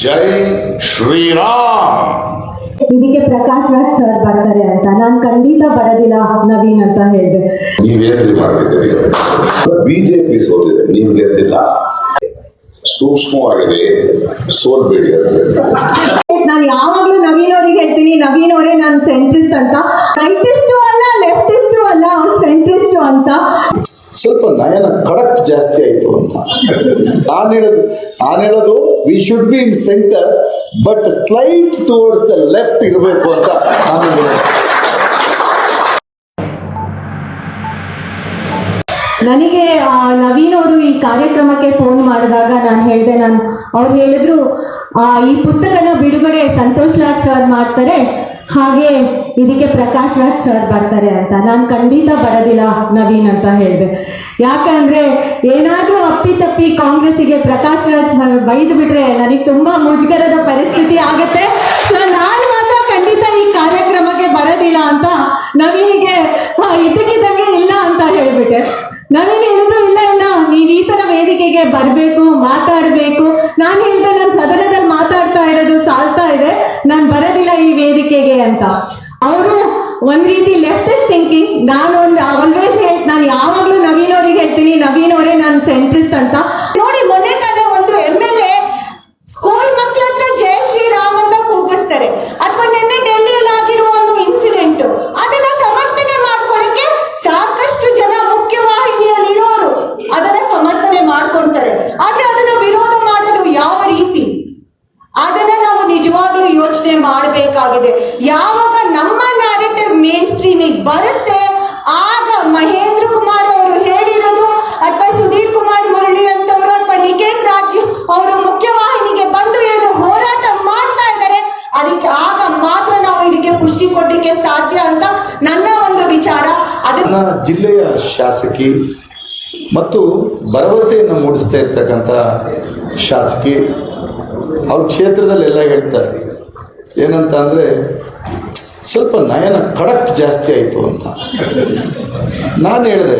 ಜೈ ಶ್ರೀರಾಮ್. ಇದಕ್ಕೆ ಪ್ರಕಾಶ್ ರಾಜ್ ಸರ್ ಬರ್ತಾರೆ ಅಂತ. ನಾನು ಖಂಡಿತ ಬರೋದಿಲ್ಲ ನವೀನ್ ಅಂತ ಹೇಳಿದೆ. ನೀವೇನ್ರಿ ಮಾಡ್ತಿದ್ದೀರಿ? ಬಿಜೆಪಿ ಸೋತಿದೆ. ನೀವು ಗೆದ್ದಿಲ್ಲ. ಸೂಕ್ಷ್ಮವಾಗಿದೆ. ಸೋಲ್ಬೇಡಿ ಅಂತ. ನಾನು ಯಾವಾಗ್ಲೂ ನವೀನ್ ಅವ್ರಿಗೆ ಹೇಳ್ತೀನಿ. ನವೀನ್ ಅವರೇ ನಾನು ಸೈಂಟಿಸ್ಟ್ ಅಂತ. ಸೈಂಟಿಸ್ಟ್ ಅಲ್ಲ ಲೆಫ್ಟಿಸ್ಟು ಅಲ್ಲ ಸೆಂಟ್ರಿಸ್ಟ್ ಅಂತ? ಸ್ವಲ್ಪ ನಯನ ಖಡಕ್ ಜಾಸ್ತಿ ಆಯ್ತು ಅಂತ. ನಾನು ಹೇಳೋದು ನಾನು ಹೇಳೋದು we should be in centre but slight towards the left ಇರಬೇಕು ಅಂತ ನಾನು. ನನಗೆ ನವೀನ್ ಅವರು ಈ ಕಾರ್ಯಕ್ರಮಕ್ಕೆ ಫೋನ್ ಮಾಡಿದಾಗ ನಾನು ಹೇಳಿದೆ ನಾನು ಅವ್ರು ಹೇಳಿದ್ರು ಈ ಪುಸ್ತಕನ ಬಿಡುಗಡೆ ಸಂತೋಷ್ ಲಾಲ್ ಸರ್ ಮಾಡ್ತಾರೆ. ಹಾಗೆ ಇದಕ್ಕೆ ಪ್ರಕಾಶ್ ರಾಜ್ ಸರ್ ಬರ್ತಾರೆ ಅಂತ. ನಾನು ಖಂಡಿತ ಬರೋದಿಲ್ಲ ನವೀನ್ ಅಂತ ಹೇಳಿದೆ. ಯಾಕಂದ್ರೆ ಏನಾದರೂ ಅಪ್ಪಿತಪ್ಪಿ ಕಾಂಗ್ರೆಸ್ಸಿಗೆ ಪ್ರಕಾಶ್ ರಾಜ್ ಸರ್ ಬೈದು ಬಿಟ್ರೆ ನನಗೆ ತುಂಬಾ ಮುಜುಗರದ ಪರಿಸ್ಥಿತಿ ಆಗುತ್ತೆ. ಸೊ ನಾನು ಮಾತ್ರ ಖಂಡಿತ ಈ ಕಾರ್ಯಕ್ರಮಕ್ಕೆ ಬರೋದಿಲ್ಲ ಅಂತ ನವೀನಿಗೆ ಇದಕ್ಕಿದ್ದಂಗೆ ಇಲ್ಲ ಅಂತ ಹೇಳಿಬಿಟ್ಟೆ. ನವೀನ್ ಹೇಳಿದ್ರು, ಇಲ್ಲ ಇಲ್ಲ ನೀವ್ ಈ ತರ ವೇದಿಕೆಗೆ ಬರಬೇಕು, ಮಾತಾಡಬೇಕು. ನಾನು ಹೇಳಿದೆ, ನಾನು ಸದನದಲ್ಲಿ ಇರೋದು ಸಾಲ್ತಾ ಇದೆ, ನಾನು ಬರೋದಿಲ್ಲ ಈ ವೇದಿಕೆಗೆ ಅಂತ. ಅವರು ಒಂದ್ ರೀತಿ ಲೆಫ್ಟಿಸ್ಟ್ ಥಿಂಕಿಂಗ್ ನಾನು ಒಂದು ಆಲ್ವೇಸ್ ಹೇಳ್ ನಾನು ಯಾವಾಗ್ಲೂ ನವೀನ್ ಅವ್ರಿಗೆ ಹೇಳ್ತೀನಿ ನವೀನ್ ಅವರೇ ನಾನು ಸೆಂಟ್ರಿಸ್ಟ್ ಅಂತ. ನೋಡಿ, ಮೊನ್ನೆ ತಾನೇ ಒಂದು ಎಂ ಎಲ್ ಎ ಸ್ಕೂಲ್ ಮಕ್ಳ ಹತ್ರ ಜೈ ಶ್ರೀರಾಮ್ ಅಂತ ಕೂಗಿಸ್ತಾರೆ ಅಥವಾ ನಿನ್ನೆ ಡೆಲ್ಲಿಯಲ್ಲಿ ಆಗಿರುವ ಒಂದು ಇನ್ಸಿಡೆಂಟ್ ಅದನ್ನ ಸಮರ್ಥನೆ ಮಾಡ್ಕೊಳ್ಳಕ್ಕೆ ಸಾಕಷ್ಟು ಜನ ಮುಖ್ಯವಾಹಿನಿಯಲ್ಲಿ ಇರೋರು ಅದನ್ನ ಸಮರ್ಥನೆ ಮಾಡ್ಕೊಳ್ತಾರೆ ಆದ್ರೆ ಅದನ್ನ ವಿರೋಧ ಮಾಡೋದು ಯಾವ ರೀತಿ ಅದನ್ನ ನಾವು ನಿಜವಾಗ್ಲೂ ಯೋಚನೆ ಯಾವಾಗ ನಮ್ಮ ನ್ಯಾರೇಟಿವ್ ಮೇನ್ ಸ್ಟ್ರೀಮಿಗೆ ಬರುತ್ತೆ, ಆಗ ಮಹೇಂದ್ರ ಕುಮಾರ್ ಅವರು ಹೇಳಿರೋದು ಅಥವಾ ಸುಧೀರ್ ಕುಮಾರ್ ಮುರಳಿ ಅಂತವರು ಅಥವಾ ನಿಕೇತ್ ರಾಜ್ ಅವರು ಮುಖ್ಯವಾಹಿನಿಗೆ ಬಂದು ಏನು ಹೋರಾಟ ಮಾಡ್ತಾ ಇದ್ದಾರೆ, ಅದಕ್ಕೆ ಆಗ ಮಾತ್ರ ನಾವು ಇದಕ್ಕೆ ಪುಷ್ಟಿ ಕೊಡ್ಲಿಕ್ಕೆ ಸಾಧ್ಯ ಅಂತ ನನ್ನ ಒಂದು ವಿಚಾರ. ಅದನ್ನ ಜಿಲ್ಲೆಯ ಶಾಸಕಿ ಮತ್ತು ಭರವಸೆಯನ್ನು ಮೂಡಿಸ್ತಾ ಇರ್ತಕ್ಕಂಥ ಶಾಸಕಿ, ಅವ್ರ ಕ್ಷೇತ್ರದಲ್ಲೆಲ್ಲ ಹೇಳ್ತಾರೆ ಏನಂತ ಅಂದರೆ ಸ್ವಲ್ಪ ನಯನ ಖಡಕ್ ಜಾಸ್ತಿ ಆಯಿತು ಅಂತ. ನಾನು ಹೇಳಿದೆ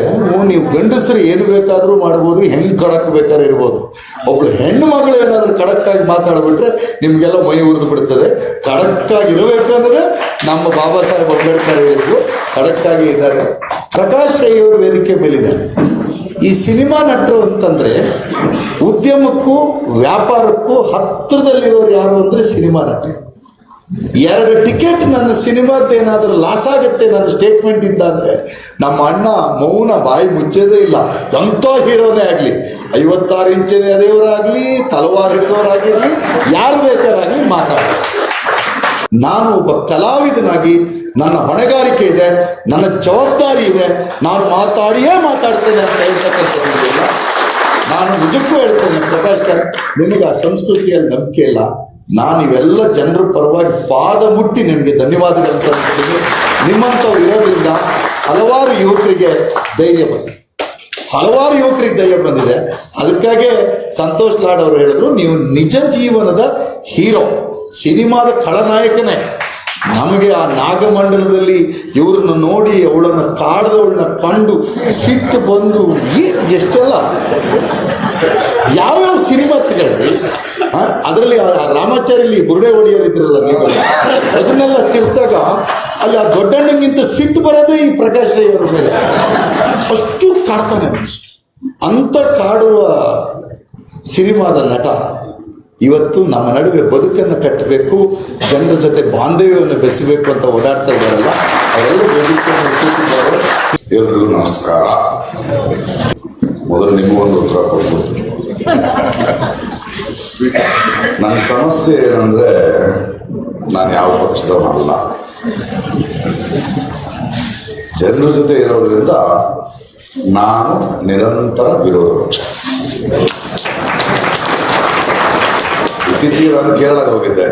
ನೀವು ಗಂಡಸರು ಏನು ಬೇಕಾದರೂ ಮಾಡ್ಬೋದು ಹೆಂಗೆ ಖಡಕ್ ಬೇಕಾದ್ರೆ ಇರ್ಬೋದು. ಒಬ್ಳು ಹೆಣ್ಣು ಮಗಳು ಏನಾದರೂ ಖಡಕ್ಕಾಗಿ ಮಾತಾಡ್ಬಿಟ್ರೆ ನಿಮಗೆಲ್ಲ ಮೈ ಉರಿದು ಬಿಡ್ತದೆ. ಖಡಕ್ಕಾಗಿ ಇರಬೇಕಂದ್ರೆ ನಮ್ಮ ಬಾಬಾ ಸಾಹೇಬ್ ಅಂಬೇಡ್ಕರ್ ಹೇಳಿದ್ರು ಖಡಕ್ಕಾಗಿ ಇದ್ದಾರೆ. ಪ್ರಕಾಶ್ ರೈ ಅವರು ವೇದಿಕೆ ಮೇಲಿದ್ದಾರೆ. ಈ ಸಿನಿಮಾ ನಟರು ಅಂತಂದರೆ ಉದ್ಯಮಕ್ಕೂ ವ್ಯಾಪಾರಕ್ಕೂ ಹತ್ತಿರದಲ್ಲಿರೋರು ಯಾರು ಅಂದರೆ ಸಿನಿಮಾ ನಟರು. ಎರಡು ಟಿಕೆಟ್ ನನ್ನ ಸಿನಿಮಾದ ಏನಾದರೂ ಲಾಸ್ ಆಗುತ್ತೆ ನನ್ನ ಸ್ಟೇಟ್ಮೆಂಟ್ ಇಂದ ಅಂದ್ರೆ ನಮ್ಮ ಅಣ್ಣ ಮೌನ ಬಾಯಿ ಮುಚ್ಚೋದೇ ಇಲ್ಲ. ಎಂಥ ಹೀರೋನೇ ಆಗಲಿ. ಐವತ್ತಾರು ಇಂಚಿನ ದೇವರಾಗ್ಲಿ, ತಲವಾರು ಹಿಡಿದವರಾಗಿರಲಿ, ಯಾರು ಬೇಕಾರಾಗ್ಲಿ ಮಾತಾಡ ನಾನು ಒಬ್ಬ ಕಲಾವಿದನಾಗಿ ನನ್ನ ಹೊಣೆಗಾರಿಕೆ ಇದೆ, ನನ್ನ ಜವಾಬ್ದಾರಿ ಇದೆ, ನಾನು ಮಾತಾಡಿಯೇ ಮಾತಾಡ್ತೇನೆ ಅಂತ ಹೇಳ್ತಕ್ಕಂಥದ್ದು ನಾನು ನಿಜಕ್ಕೂ ಹೇಳ್ತೇನೆ ಪ್ರಕಾಶ್ ಸರ್ ನಿಮಗೆ ಆ ಸಂಸ್ಕೃತಿಯಲ್ಲಿ ನಂಬಿಕೆ ಇಲ್ಲ. ನಾನು ಇವೆಲ್ಲ ಜನರ ಪರವಾಗಿ ಪಾದ ಮುಟ್ಟಿ ನಿಮಗೆ ಧನ್ಯವಾದಗಳು ಸಲ್ಲಿಸ್ತೀನಿ ನಿಮ್ಮಂಥವ್ರು ಇರೋದ್ರಿಂದ ಹಲವಾರು ಯುವಕರಿಗೆ ಧೈರ್ಯ ಬಂದಿದೆ. ಹಲವಾರು ಯುವಕರಿಗೆ ಧೈರ್ಯ ಬಂದಿದೆ. ಅದಕ್ಕಾಗೆ ಸಂತೋಷ್ ಲಾಡ್ ಅವರು ಹೇಳಿದ್ರು, ನೀವು ನಿಜ ಜೀವನದ ಹೀರೋ, ಸಿನಿಮಾದ ಖಳನಾಯಕನೇ. ನಮಗೆ ಆ ನಾಗಮಂಡಲದಲ್ಲಿ ಇವ್ರನ್ನ ನೋಡಿ ಅವಳನ್ನ ಕಾಡದವಳನ್ನ ಕಂಡು, ಸಿಟ್ಟು ಬಂದು ಏನು ಎಷ್ಟೆಲ್ಲ? ಯಾವ್ಯಾವ ಸಿನಿಮಾ ತೆಗೆದ್ರಿ ಅದರಲ್ಲಿ ರಾಮಾಚಾರ್ಯಲ್ಲಿ ಬುರುಡೆ ಹೊಡಿಯೋರಿದ್ರಲ್ಲ ನೀವು? ಅದನ್ನೆಲ್ಲ ತಿಳಿದಾಗ ಅಲ್ಲಿ ಆ ದೊಡ್ಡಣ್ಣಂಗಿಂತ ಸಿಟ್ಟು ಬರೋದೇ ಈ ಪ್ರಕಾಶ್ ರೈ ಅವ್ರ ಮೇಲೆ. ಅಷ್ಟು ಕಾಡ್ತಾನೆ ಅಂತ ಕಾಡುವ ಸಿನಿಮಾದ ನಟ ಇವತ್ತು ನಮ್ಮ ನಡುವೆ ಬದುಕನ್ನು ಕಟ್ಟಬೇಕು, ಜನರ ಜೊತೆ ಬಾಂಧವ್ಯವನ್ನು ಬೆಸಬೇಕು ಅಂತ ಓಡಾಡ್ತಾ ಇದ್ದಾರಲ್ಲ, ಅವರೆಲ್ಲ ಎಲ್ರಿಗೂ ನಮಸ್ಕಾರ. ಮೊದಲು ನಿಮಗೊಂದು ಉತ್ತರ ಕೊಡ್ಬೋದು. ನನ್ನ ಸಮಸ್ಯೆ ಏನಂದ್ರೆ ನಾನು ಯಾವ ಪಕ್ಷದವನಲ್ಲ. ಜನರ ಜೊತೆ ಇರೋದ್ರಿಂದ ನಾನು ನಿರಂತರ ವಿರೋಧ ಪಕ್ಷ. ಇತ್ತೀಚೆಗೆ ನಾನು ಕೇರಳಕ್ಕೆ ಹೋಗಿದ್ದೆ.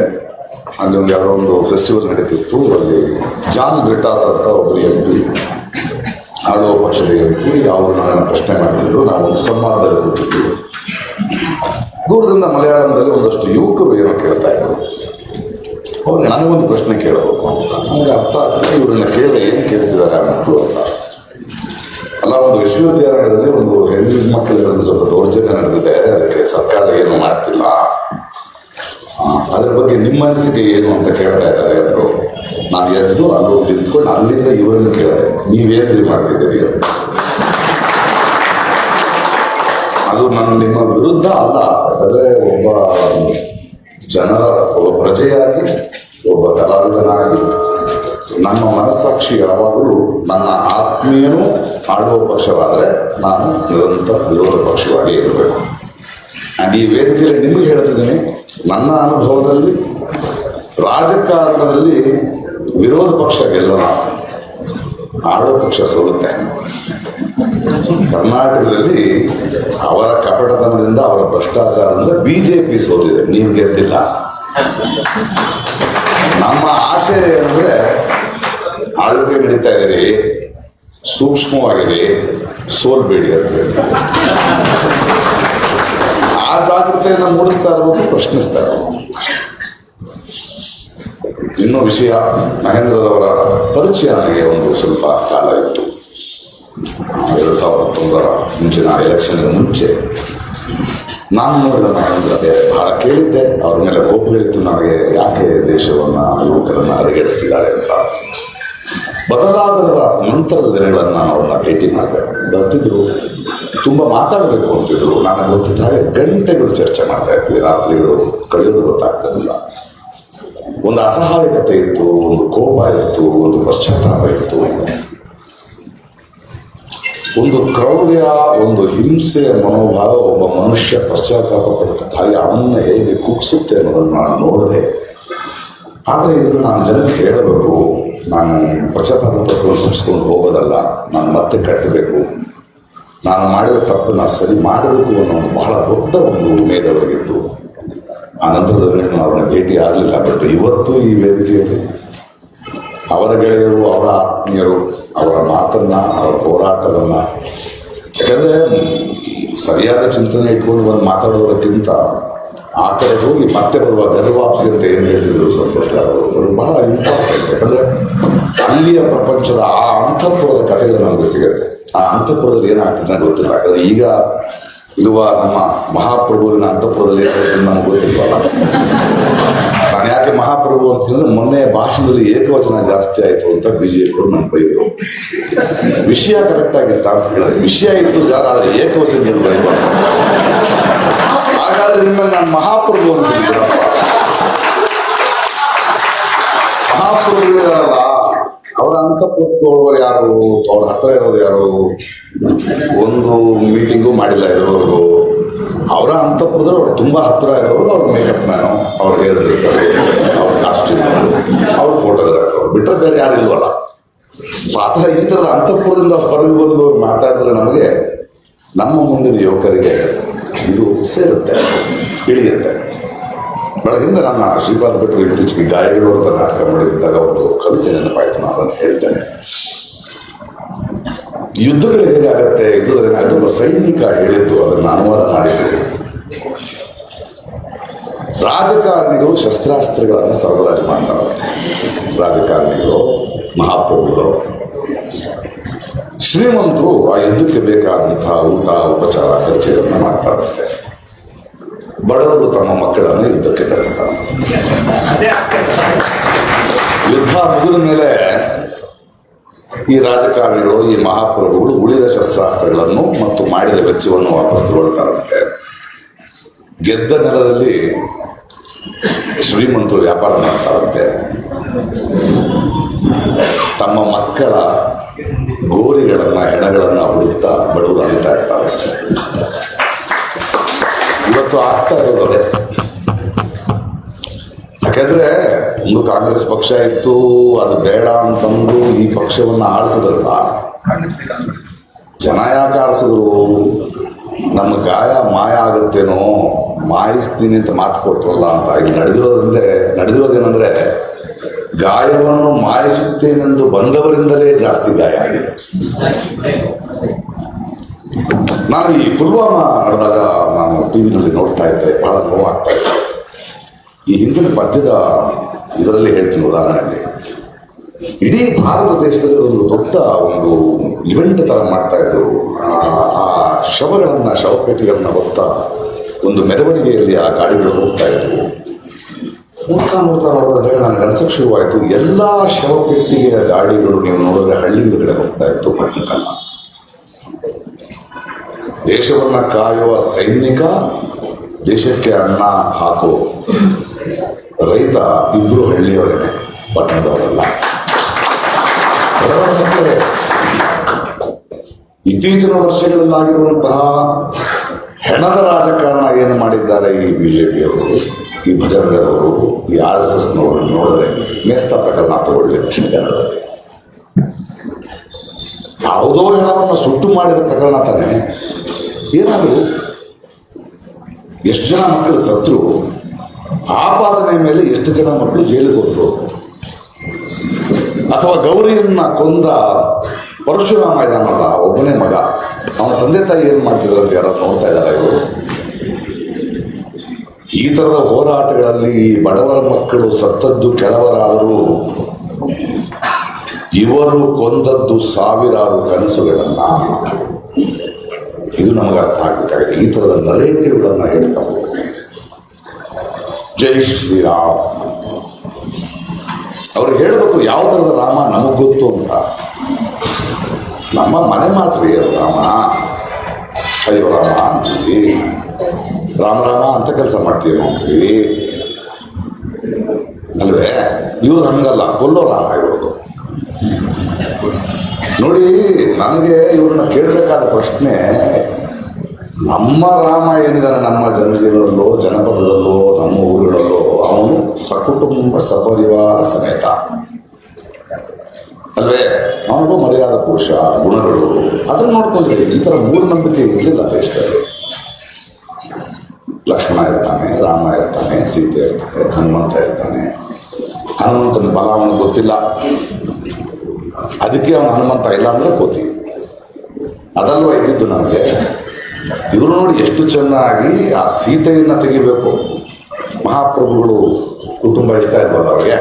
ಅಲ್ಲಿ ಒಂದು ಯಾವುದೋ ಒಂದು ಫೆಸ್ಟಿವಲ್ ನಡೀತಿತ್ತು. ಅಲ್ಲಿ ಜಾನ್ ಬ್ರಿಟಾಸ್ ಅಂತ ಒಬ್ಬರು ಎಂ ಪಿ ಆಳುವ ಪಕ್ಷದ ಎಂ ಪಿ, ಅವರು ನನ್ನನ್ನು ಪ್ರಶ್ನೆ ಮಾಡ್ತಿದ್ರು. ನಾವು ಒಂದು ಸಂವಾದದಲ್ಲಿ ದೂರದಿಂದ ಮಲಯಾಳಂದಲ್ಲಿ ಒಂದಷ್ಟು ಯುವಕರು ಏನೋ ಕೇಳ್ತಾ ಇದ್ರು. ಅವ್ರಿಗೆ ನನಗೊಂದು ಪ್ರಶ್ನೆ ಕೇಳಬೇಕು ಅಂತ. ನನಗೆ ಅರ್ಥ ಆಗ್ತದೆ ಇವರನ್ನ ಕೇಳಿದೆ ಏನು ಕೇಳ್ತಿದ್ದಾರೆ ಮಕ್ಕಳು ಅಂತ. ಅಲ್ಲ, ಒಂದು ವಿಶ್ವವಿದ್ಯಾಲಯದಲ್ಲಿ ಒಂದು ಹೆಣ್ಣು ಮಕ್ಕಳಿಗೆ ಸ್ವಲ್ಪ ದೌರ್ಜನ್ಯ ನಡೆದಿದೆ. ಅದಕ್ಕೆ ಸರ್ಕಾರ ಏನು ಮಾಡ್ತಿಲ್ಲ. ಅದ್ರ ಬಗ್ಗೆ ನಿಮ್ಮ ಅನಿಸಿಕೆ ಏನು ಅಂತ ಕೇಳ್ತಾ ಇದ್ದಾರೆ ಅವರು ನಾನು ಎದ್ದು ಅಲ್ಲೋಗಿ ನಿಂತ್ಕೊಂಡು ಅಲ್ಲಿಂದ ಇವರನ್ನು ಕೇಳಿದೆ. ನೀವೇನ್ರಿ ಮಾಡ್ತಿದ್ದೀರಿ ಅಂತ. ಅದು ನಾನು ನಿಮ್ಮ ವಿರುದ್ಧ ಅಲ್ಲ. ಆದರೆ ಒಬ್ಬ ಜನರ ಒಬ್ಬ ಪ್ರಜೆಯಾಗಿ, ಒಬ್ಬ ಕಲಾವಿದನಾಗಿ, ನಮ್ಮ ಮನಸ್ಸಾಕ್ಷಿ ಯಾವಾಗಲೂ ನನ್ನ ಆತ್ಮೀಯನು ಆಡುವ ಪಕ್ಷವಾದರೆ ನಾನು ನಿರಂತರ ವಿರೋಧ ಪಕ್ಷವಾಗಿ ಇರಬೇಕು. ಆ್ಯಂಡ್ ಈ ವೇದಿಕೆಯಲ್ಲಿ ನಿಮಗೆ ಹೇಳ್ತಿದ್ದೀನಿ, ನನ್ನ ಅನುಭವದಲ್ಲಿ, ರಾಜಕಾರಣದಲ್ಲಿ ವಿರೋಧ ಪಕ್ಷ ಗೆಲ್ಲಲ್ಲ. ಆಡೋ ಪಕ್ಷ ಸೋಲುತ್ತೆ. ಕರ್ನಾಟಕದಲ್ಲಿ ಅವರ ಕಪಟತನದಿಂದ ಅವರ ಭ್ರಷ್ಟಾಚಾರದಿಂದ ಬಿಜೆಪಿ ಸೋತಿದೆ. ನೀವು ಗೆದ್ದಿಲ್ಲ. ನಮ್ಮ ಆಸೆ ಏನಂದ್ರೆ ಆಳ್ವಿಕೆ ನಡೀತಾ ಇದ್ದೀರಿ. ಸೂಕ್ಷ್ಮವಾಗಿರಿ. ಸೋಲ್ಬೇಡಿ ಅಂತ ಹೇಳಿ. ಆ ಜಾಗೃತೆಯನ್ನು ಮೂಡಿಸ್ತಾ ಇರಬೇಕು, ಪ್ರಶ್ನಿಸ್ತಾ ಇರಬೇಕು. ಇನ್ನೂ ವಿಷಯ ಮಹೇಂದ್ರರವರ ಪರಿಚಯ ನನಗೆ ಒಂದು ಸ್ವಲ್ಪ ಕಾಲ ಇತ್ತು. ಎರಡು ಸಾವಿರದ ಹತ್ತೊಂಬತ್ತರ ಮುಂಚಿನ ಎಲೆಕ್ಷನ್ಗೆ ಮುಂಚೆ, ನಾನು ನೋಡಿದ ಬೇರೆ ಬಹಳ ಕೇಳಿದ್ದೆ. ಅವ್ರ ಮೇಲೆ ಕೋಪಗಳಿತ್ತು ನನಗೆ, ಯಾಕೆ ದೇಶವನ್ನು ಯುವಕರನ್ನು ಹದಗೆಡಿಸ್ತಿದ್ದಾರೆ ಅಂತ? ಬದಲಾದರದ ನಂತರದ ದಿನಗಳನ್ನು ನಾನು ಅವ್ರನ್ನ ಭೇಟಿ ಮಾಡಿದೆ. ಬರ್ತಿದ್ರು, ತುಂಬ ಮಾತಾಡಬೇಕು ಅಂತಿದ್ರು. ನಾನು ಗೊತ್ತಿದ್ದ ಹಾಗೆ ಗಂಟೆಗಳು ಚರ್ಚೆ ಮಾಡ್ತಾ ಇದ್ವಿ. ರಾತ್ರಿಗಳು ಕಳೆಯೋದು ಗೊತ್ತಾಗ್ತಿರಲಿಲ್ಲ. ಒಂದು ಅಸಹಾಯಕತೆ ಇತ್ತು, ಒಂದು ಕೋಪ ಇತ್ತು, ಒಂದು ಪಶ್ಚಾತ್ತಾಪ ಇತ್ತು. ಒಂದು ಕ್ರೌರ್ಯ, ಒಂದು ಹಿಂಸೆಯ ಮನೋಭಾವ ಒಬ್ಬ ಮನುಷ್ಯ ಪಶ್ಚಾತ್ತಾಪ ಪಡುತ್ತೆ ತಾಯಿ ಅನ್ನ ಹೇಗೆ ಕುಗ್ಸುತ್ತೆ ಅನ್ನೋದನ್ನು ನಾನು ನೋಡಿದೆ. ಆದರೆ ಇದನ್ನು ನಾನು ಜನಕ್ಕೆ ಹೇಳಬೇಕು, ನಾನು ಪಶ್ಚಾತ್ತಾಪ ತುಂಬಿಸ್ಕೊಂಡು ಹೋಗೋದಲ್ಲ, ನಾನು ಮತ್ತೆ ಕಟ್ಟಬೇಕು. ನಾನು ಮಾಡಿದ ತಪ್ಪನ್ನು ಸರಿ ಮಾಡಬೇಕು ಅನ್ನೋ ಒಂದು ಬಹಳ ದೊಡ್ಡ ಒಂದು ಉಮೇದವಾಗಿತ್ತು. ಆ ನಂತರದಲ್ಲಿ ನಾನು ಅವ್ರನ್ನ ಭೇಟಿ ಆಗಲಿಲ್ಲ, ಬಟ್ ಇವತ್ತು ಈ ವೇದಿಕೆಯಲ್ಲಿ ಅವರ ಗೆಳೆಯರು, ಅವರ ಆತ್ಮೀಯರು ಅವರ ಮಾತನ್ನ, ಅವರ ಹೋರಾಟವನ್ನ. ಯಾಕಂದ್ರೆ ಸರಿಯಾದ ಚಿಂತನೆ ಇಟ್ಕೊಂಡು ಬಂದು ಮಾತಾಡೋದಕ್ಕಿಂತ ಆ ಕಡೆ ಹೋಗಿ ಮತ್ತೆ ಬರುವ ಗರ್ವಾಪ್ಸಿ ಅಂತ ಏನು ಹೇಳ್ತಿದ್ರು ಸಂತೋಷ ಅವರು. ಬಹಳ ಇಂಪಾರ್ಟೆಂಟ್ ಯಾಕಂದ್ರೆ ಅಲ್ಲಿಯ ಪ್ರಪಂಚದ ಆ ಅಂತಃಪುರದ ಕಥೆಗಳು ನಮಗೆ ಸಿಗುತ್ತೆ. ಆ ಅಂತಃಪುರದಲ್ಲಿ ಏನಾಗ್ತದೆ ಗೊತ್ತಿಲ್ಲ. ಯಾಕಂದ್ರೆ ಈಗ ಇರುವ ನಮ್ಮ ಮಹಾಪ್ರಭುವಿನ ಅಂತಃಪುರದಲ್ಲಿ ಏನಾಗುತ್ತೆ ನಮಗೆ ಗೊತ್ತಿಲ್ವಲ್ಲ. ಯಾಕೆ ಮಹಾಪ್ರಭು ಅಂತಂದ್ರೆ ಮೊನ್ನೆ ಭಾಷಣದಲ್ಲಿ ಏಕವಚನ ಜಾಸ್ತಿ ಆಯಿತು ಅಂತ ಬಿ ಜೆ ನಮ್ಮ ಬೈದರು. ವಿಷಯ ಕರೆಕ್ಟ್ ಆಗಿತ್ತ ಅಂತ ಹೇಳಿದ್ರೆ, ವಿಷಯ ಇತ್ತು ಸರ್ ಆದರೆ ಏಕವಚನ ಹಾಗಾದ್ರೆ ನಿಮ್ಮಲ್ಲಿ ನಾನು ಮಹಾಪ್ರಭು ಅಂತಿದ್ದೀರಪ್ಪ ಮಹಾಪ್ರಭುಗಳಲ್ಲ ಅವರ ಅಂತಃಪುರದವರು ಯಾರು? ಅವ್ರ ಹತ್ರ ಇರೋದು ಯಾರು? ಒಂದು ಮೀಟಿಂಗು ಮಾಡಿಲ್ಲ ಇರೋವರೆಗೂ ಅವರ ಅಂತಃಪುರದವ್ರು ಅವ್ರು ತುಂಬ ಹತ್ತಿರ ಇರೋರು ಅವ್ರ ಮೇಕಪ್ ಮ್ಯಾನು ಅವ್ರ ಹೇರ್ ಡ್ರೆಸ್ಸರು ಅವ್ರ ಕಾಸ್ಟ್ಯೂಮ್ ಅವ್ರ ಫೋಟೋಗ್ರಾಫರ್ ಬಿಟ್ಟರೆ ಬೇರೆ ಯಾರು ಇಲ್ವಲ್ಲ? ಸೊ ಆ ಥರ ಈ ಥರದ ಅಂತಃಪುರದಿಂದ ಹೊರಗೆ ಬಂದು ಮಾತಾಡಿದ್ರೆ ನಮಗೆ ನಮ್ಮ ಮುಂದಿನ ಯುವಕರಿಗೆ ಇದು ಸೇರುತ್ತೆ, ಇಳಿಯುತ್ತೆ. ಬೆಳಗಿಂದ ನನ್ನ ಶ್ರೀಪಾದ ಭಟ್ರು ಇತ್ತೀಚೆಗೆ ಗಾಯಗಳು ಅಂತ ನಾಟಕ ಮಾಡಿದ್ದಾಗ ಒಂದು ಕವಿತೆ ನೆನಪಾಯ್ತು, ನಾನು ಹೇಳ್ತೇನೆ. ಯುದ್ಧಗಳು ಹೇಗಾಗತ್ತೆ? ಯುದ್ಧದಲ್ಲಿ ನಾನು ಒಬ್ಬ ಸೈನಿಕ ಹೇಳಿದ್ದು ಅದನ್ನು ಅನುವಾದ ಮಾಡಿದ್ರು ರಾಜಕಾರಣಿಗಳು ಶಸ್ತ್ರಾಸ್ತ್ರಗಳನ್ನು ಸರಬರಾಜು ಮಾಡ್ತಾರಂತೆ ರಾಜಕಾರಣಿಗಳು ಮಹಾಪ್ರಭುಗಳು. ಶ್ರೀಮಂತರು ಆ ಯುದ್ಧಕ್ಕೆ ಬೇಕಾದಂತಹ ಊಟ ಉಪಚಾರ ಖರ್ಚುಗಳನ್ನು ಮಾಡ್ತಾರಂತೆ. ಬಡವರು ತಮ್ಮ ಮಕ್ಕಳನ್ನು ಯುದ್ಧಕ್ಕೆ ಕಳಿಸ್ತಾರೆ ಯುದ್ಧ ಮುಗಿದ ಮೇಲೆ ಈ ರಾಜಕಾರಣಿಗಳು, ಈ ಮಹಾಪ್ರಭುಗಳು ಉಳಿದ ಶಸ್ತ್ರಾಸ್ತ್ರಗಳನ್ನು ಮತ್ತು ಮಾಡಿದ ವೆಚ್ಚವನ್ನು ವಾಪಸ್ ತಗೊಳ್ತಾರಂತೆ. ಗೆದ್ದ ನೆಲದಲ್ಲಿ ಶ್ರೀಮಂತರು ವ್ಯಾಪಾರ ಮಾಡ್ತಾರಂತೆ. ತಮ್ಮ ಮಕ್ಕಳ ಗೋರಿಗಳನ್ನ, ಹೆಣಗಳನ್ನ ಹುಡುಕ್ತಾ ಬಡವರು ಅಳಿತಾ ಇರ್ತಾರೆ. ಇವತ್ತು ಆಗ್ತಾ ಇರೋದೇ ಯಾಕಂದ್ರೆ ಒಂದು ಕಾಂಗ್ರೆಸ್ ಪಕ್ಷ ಇತ್ತು, ಅದು ಬೇಡ ಅಂತಂದು ಈ ಪಕ್ಷವನ್ನ ಆರಿಸಿದ್ರಲ್ಲ? ಜನ ಯಾಕೆ ಆರಿಸಿದ್ರು? ನಮ್ಮ ಗಾಯ ಮಾಯ ಆಗುತ್ತೇನೋ? ಮಾಯಿಸ್ತೀನಿ ಅಂತ ಮಾತು ಕೊಟ್ರಲ್ಲ ಅಂತ. ಇಲ್ಲಿ ನಡೆದಿರೋದ್ರಿಂದ, ನಡೆದಿರೋದೇನೆಂದ್ರೆ, ಗಾಯವನ್ನು ಮಾಯಿಸುತ್ತೇನೆಂದು ಬಂದವರಿಂದಲೇ ಜಾಸ್ತಿ ಗಾಯ ಆಗಿದೆ. ನಾನು ಈ ಪುಲ್ವಾಮಾ ನಡೆದಾಗ ನಾನು ಟಿ ವಿನಲ್ಲಿ ನೋಡ್ತಾ ಇದ್ದೆ, ಬಹಳ ನೋವಾಗ್ತಾ ಇದ್ದೆ ಈ ಹಿಂದಿನ ಪದ್ಯದ ಇದರಲ್ಲಿ ಹೇಳ್ತೀನಿ ಉದಾಹರಣೆಯಲ್ಲಿ ಇಡೀ ಭಾರತ ದೇಶದಲ್ಲಿ ಒಂದು ದೊಡ್ಡ ಒಂದು ಇವೆಂಟ್ ತರ ಮಾಡ್ತಾ ಇದ್ರು. ಆ- ಶವಗಳನ್ನು ಶವಗಳನ್ನ ಹೊತ್ತಾ ಒಂದು ಮೆರವಣಿಗೆಯಲ್ಲಿ ಆ ಗಾಡಿಗಳು ಹೋಗ್ತಾ ಇದ್ವು. ನೋಡ್ತಾ ನೋಡ್ತಾ ನೋಡ್ತಾ ನನಗೆ ಅನ್ಸಕ್ಕೆ ಶುರುವಾಯಿತು. ಎಲ್ಲ ಶವಪೆಟ್ಟಿಗೆಯ ಗಾಡಿಗಳು ನೀವು ನೋಡಿದ್ರೆ ಹಳ್ಳಿ ಕಡೆ ಹೋಗ್ತಾ ಇತ್ತು ಪಟ್ಟಣಕ್ಕಲ್ಲ ದೇಶವನ್ನ ಕಾಯುವ ಸೈನಿಕ, ದೇಶಕ್ಕೆ ಅನ್ನ ಹಾಕೋ ರೈತ ಇಬ್ರು ಹಳ್ಳಿಯವರೇನೆ, ಪಟ್ಟಣದವರಲ್ಲ. ಇತ್ತೀಚಿನ ವರ್ಷಗಳಲ್ಲಾಗಿರುವಂತಹ ಹೆಣದ ರಾಜಕಾರಣ ಏನು ಮಾಡಿದ್ದಾರೆ ಈ ಬಿಜೆಪಿಯವರು, ಈ ಭಜರಂಗದವರು, ಈ ಆರ್ ಎಸ್ ಎಸ್ನವರು ನೋಡಿದ್ರೆ ನೇಸ್ತ ಪ್ರಕರಣ ತಗೊಳ್ಳಿ ದಕ್ಷಿಣ ಕನ್ನಡದಲ್ಲಿ. ಯಾವುದೋ ಹೆಣವನ್ನು ಸುಟ್ಟು ಮಾಡಿದ ಪ್ರಕರಣ ತಾನೆ. ಏನಾದರೂ ಎಷ್ಟು ಜನ ಮಕ್ಕಳು ಸತ್ರು ಆಪಾದನೆ ಮೇಲೆ ಎಷ್ಟು ಜನ ಮಕ್ಕಳು ಜೈಲಿಗೆ ಹೋದ್ರು? ಅಥವಾ ಗೌರಿಯನ್ನ ಕೊಂದ ಪರಶುರಾಮ ಇದ್ದಾನಲ್ಲ, ಒಬ್ಬನೇ ಮಗ. ಅವನ ತಂದೆ ತಾಯಿ ಏನು ಮಾಡ್ತಿದ್ರು ಅಂತ ಯಾರು ನೋಡ್ತಾ ಇದ್ದಾರೆ ಇವರು? ಈ ಥರದ ಹೋರಾಟಗಳಲ್ಲಿ ಬಡವರ ಮಕ್ಕಳು ಸತ್ತದ್ದು ಕೆಲವರಾದರೂ ಇವರು ಕೊಂದದ್ದು ಸಾವಿರಾರು ಕನಸುಗಳನ್ನ ಇದು ನಮಗೆ ಅರ್ಥ ಆಗಬೇಕಾಗಿದೆ. ಈ ಥರದ ನರೇಟಿವ್ಗಳನ್ನ ಹೇಳ್ತಾ ಹೋಗಬೇಕಾಗಿದೆ ಜೈ ಶ್ರೀರಾಮ್. ಅವ್ರು ಹೇಳಬೇಕು ಯಾವ ಥರದ ರಾಮ ನಮಗೆ ಗೊತ್ತು ಅಂತ. ನಮ್ಮ ಮನೆ ಮಾತ್ರ ಏನು ರಾಮ. ಅಯ್ಯೋ ರಾಮ ಅಂತೀವಿ ರಾಮ ರಾಮ ಅಂತ ಕೆಲಸ ಮಾಡ್ತೀವಿ ಅಂತೀವಿ ಅಲ್ವೇ? ಇವ್ರು ಹಂಗಲ್ಲ, ಕೊಲ್ಲೋ ರಾಮ ಇವ್ರದು ನೋಡಿ, ನನಗೆ ಇವ್ರನ್ನ ಕೇಳಬೇಕಾದ ಪ್ರಶ್ನೆ ನಮ್ಮ ರಾಮ ಏನಿದಾನೆ, ನಮ್ಮ ಜನಜೀವನದಲ್ಲೋ ಜನಪದದಲ್ಲೋ, ನಮ್ಮ ಊರುಗಳಲ್ಲೋ, ಅವನು ಸಕುಟುಂಬ ಸಪರಿವಾರ ಸಮೇತ. ಅಲ್ವೇ? ಅವನು ಮರ್ಯಾದ, ಪುರುಷ, ಗುಣಗಳು, ಅದನ್ನ ನೋಡ್ಕೊಂಡ್ರೆ ಈ ಥರ ಮೂಢನಂಬಿಕೆ ಇರಲಿಲ್ಲ ದೇಶದಲ್ಲಿ. ಲಕ್ಷ್ಮಣ ಇರ್ತಾನೆ, ರಾಮ ಇರ್ತಾನೆ, ಸೀತೆ ಇರ್ತಾನೆ, ಹನುಮಂತ ಇರ್ತಾನೆ. ಹನುಮಂತನ ಬಲ ಅವನಿಗೆ ಗೊತ್ತಿಲ್ಲ. ಅದಕ್ಕೆ ಅವನು ಹನುಮಂತ ಇಲ್ಲ ಅಂದರೆ ಗೊತ್ತಿ ಅದಲ್ವ ಇದ್ದಿದ್ದು ನಮಗೆ? ಇವರು ನೋಡಿ ಎಷ್ಟು ಚೆನ್ನಾಗಿ ಆ ಸೀತೆಯನ್ನು ತೆಗಿಬೇಕು. ಮಹಾಪ್ರಭುಗಳು ಕುಟುಂಬ ಇಷ್ಟ ಇರ್ಬೋದು ಅವ್ರಿಗೆ.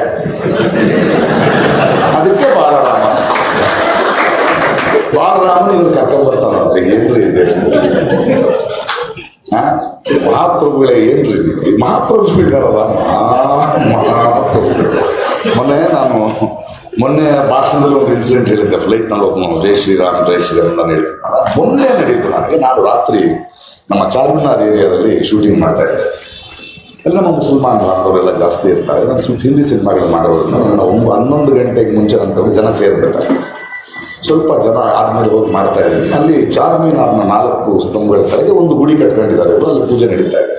ಅದಕ್ಕೆ ಬಾಲರಾಮ. ಬಾಲರಾಮನ ಇವ್ರು ಕರ್ಕೊಂಡ್ಬರ್ತಾನಂತೆ ಏನ್ರಿ ದೇಶದಲ್ಲಿ? ಆ? ಮಹಾಪ್ರಭುಗಳೇ ಏನ್ರಿ ಮಹಾಪ್ರಭು ಮಹಾಪ್ರಭುಗಳು ಮೊನ್ನೆ ನಾನು ಮೊನ್ನೆ ಭಾಷಣದಲ್ಲಿ ಒಂದು ಇನ್ಸಿಡೆಂಟ್ ಹೇಳಿದ್ದೆ. ಫ್ಲೈಟ್ನಲ್ಲಿ ಹೋಗಿ ಜೈ ಶ್ರೀರಾಮ್ ಜೈ ಶ್ರೀರಾಮ್ ನಾನು ಹೇಳ್ತೀನಿ ಮೊನ್ನೆ ನಡೀತು ನನಗೆ ನಾನು ರಾತ್ರಿ ನಮ್ಮ ಚಾರ್ಮಿನಾರ್ ಏರಿಯಾದಲ್ಲಿ ಶೂಟಿಂಗ್ ಮಾಡ್ತಾ ಇದ್ದೆ. ಎಲ್ಲ ನಮ್ಮ ಮುಸಲ್ಮಾನ್ ಬಾಂಧವರೆಲ್ಲ ಜಾಸ್ತಿ ಇರ್ತಾರೆ. ನಾನು ಸ್ವಲ್ಪ ಹಿಂದಿ ಸಿನಿಮಾಗಳು ಮಾಡೋದ್ರಿಂದ ನಾನು ಒಂದು ಹನ್ನೊಂದು ಗಂಟೆಗೆ ಮುಂಚೆ ನಂತರ ಜನ ಸೇರಿಬಿಡ್ತಾರೆ. ಸ್ವಲ್ಪ ಜನ ಆದ್ಮೇಲೆ ಹೋಗಿ ಮಾಡ್ತಾ ಇದ್ದಾರೆ. ಅಲ್ಲಿ ಚಾರ್ಮಿನಾರ್ನ ನಾಲ್ಕು ಸ್ತಂಭಗಳ ಕೆಳಗೆ ಒಂದು ಗುಡಿ ಕಟ್ಕೊಂಡಿದ್ದಾರೆ. ಅಲ್ಲಿ ಪೂಜೆ ನಡೀತಾ ಇದೆ.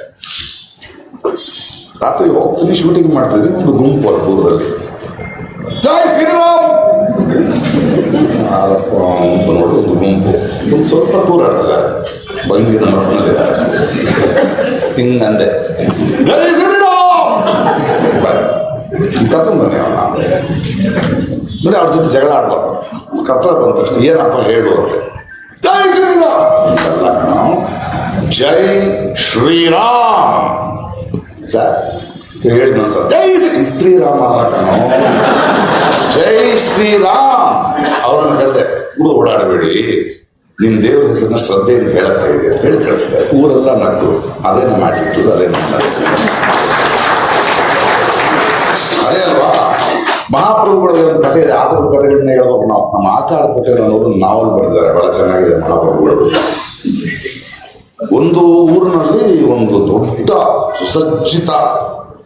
ರಾತ್ರಿ ಹೋಗ್ತೀನಿ ಶೂಟಿಂಗ್ ಮಾಡ್ತಿದ್ದೀನಿ. ಒಂದು ಗುಂಪು ಅಲ್ಲಿ ದೂರದಲ್ಲಿ. ಜೈ ಶ್ರೀರಾಮ್! ಅಂತ ನೋಡಿ, ಒಂದು ಗುಂಪು. ಒಂದು ಸ್ವಲ್ಪ ದೂರ ಆಡ್ತಿದ್ದಾರೆ ಬಂಗಿನ ಮರನಲ್ಲಿದ್ದಾರೆ ಹಿಂಗಂದೆ. ಜೈ ಕರ್ಕೊಂಡ್ಬನ್ನಿ ಅವನ ನೋಡಿ ಅವ್ರ ಜೊತೆ ಜಗಳ ಆಡ್ಬಾರ್ದು. ಕತ್ರ ಬಂದ ಏನಪ್ಪ ಹೇಳು ಅಂತೆ. ಜೈ ಶ್ರೀರಾಮ್. ಸರ್ ಹೇಳಿ ನಾನು ಸರ್. ಜೈ ಶ್ರೀ ಶ್ರೀರಾಮ ಅಲ್ಲ ಕಣೋ. ಜೈ ಶ್ರೀರಾಮ್. ಅವರನ್ನು ಕರೆದೆ ಕೂಡ ಓಡಾಡಬೇಡಿ. ನಿಮ್ಮ ದೇವ್ರ ಹೆಸರನ್ನ ಶ್ರದ್ಧೆಯಿಂದ ಹೇಳಕ್ಕೆ ಇದೆ ಅಂತ ಹೇಳಿ ಕಳಿಸ್ತಾರೆ ಊರೆಲ್ಲ ನಕ್ಕು ಅದೇನು ಮಾಡಿತ್ತು ಅದೇನು ಅದೇ ನಮ್ಮ attitude. ಅದೇ ಅಲ್ವಾ ಮಹಾಪ್ರಭುಗಳ ಒಂದು ಕಥೆ ಇದೆ. ಆ ಥರದ ಕಥೆಗಳನ್ನ ನಾವು ನಮ್ಮ ಆಕಾರ ಪಟೇಲ್ ಅನ್ನೋದು ನಾವಲ್ ಬರೆದಿದ್ದಾರೆ. ಬಹಳ ಚೆನ್ನಾಗಿದೆ ಮಹಾಪ್ರಭುಗಳು. ಒಂದು ಊರಿನಲ್ಲಿ ಒಂದು ದೊಡ್ಡ ಸುಸಜ್ಜಿತ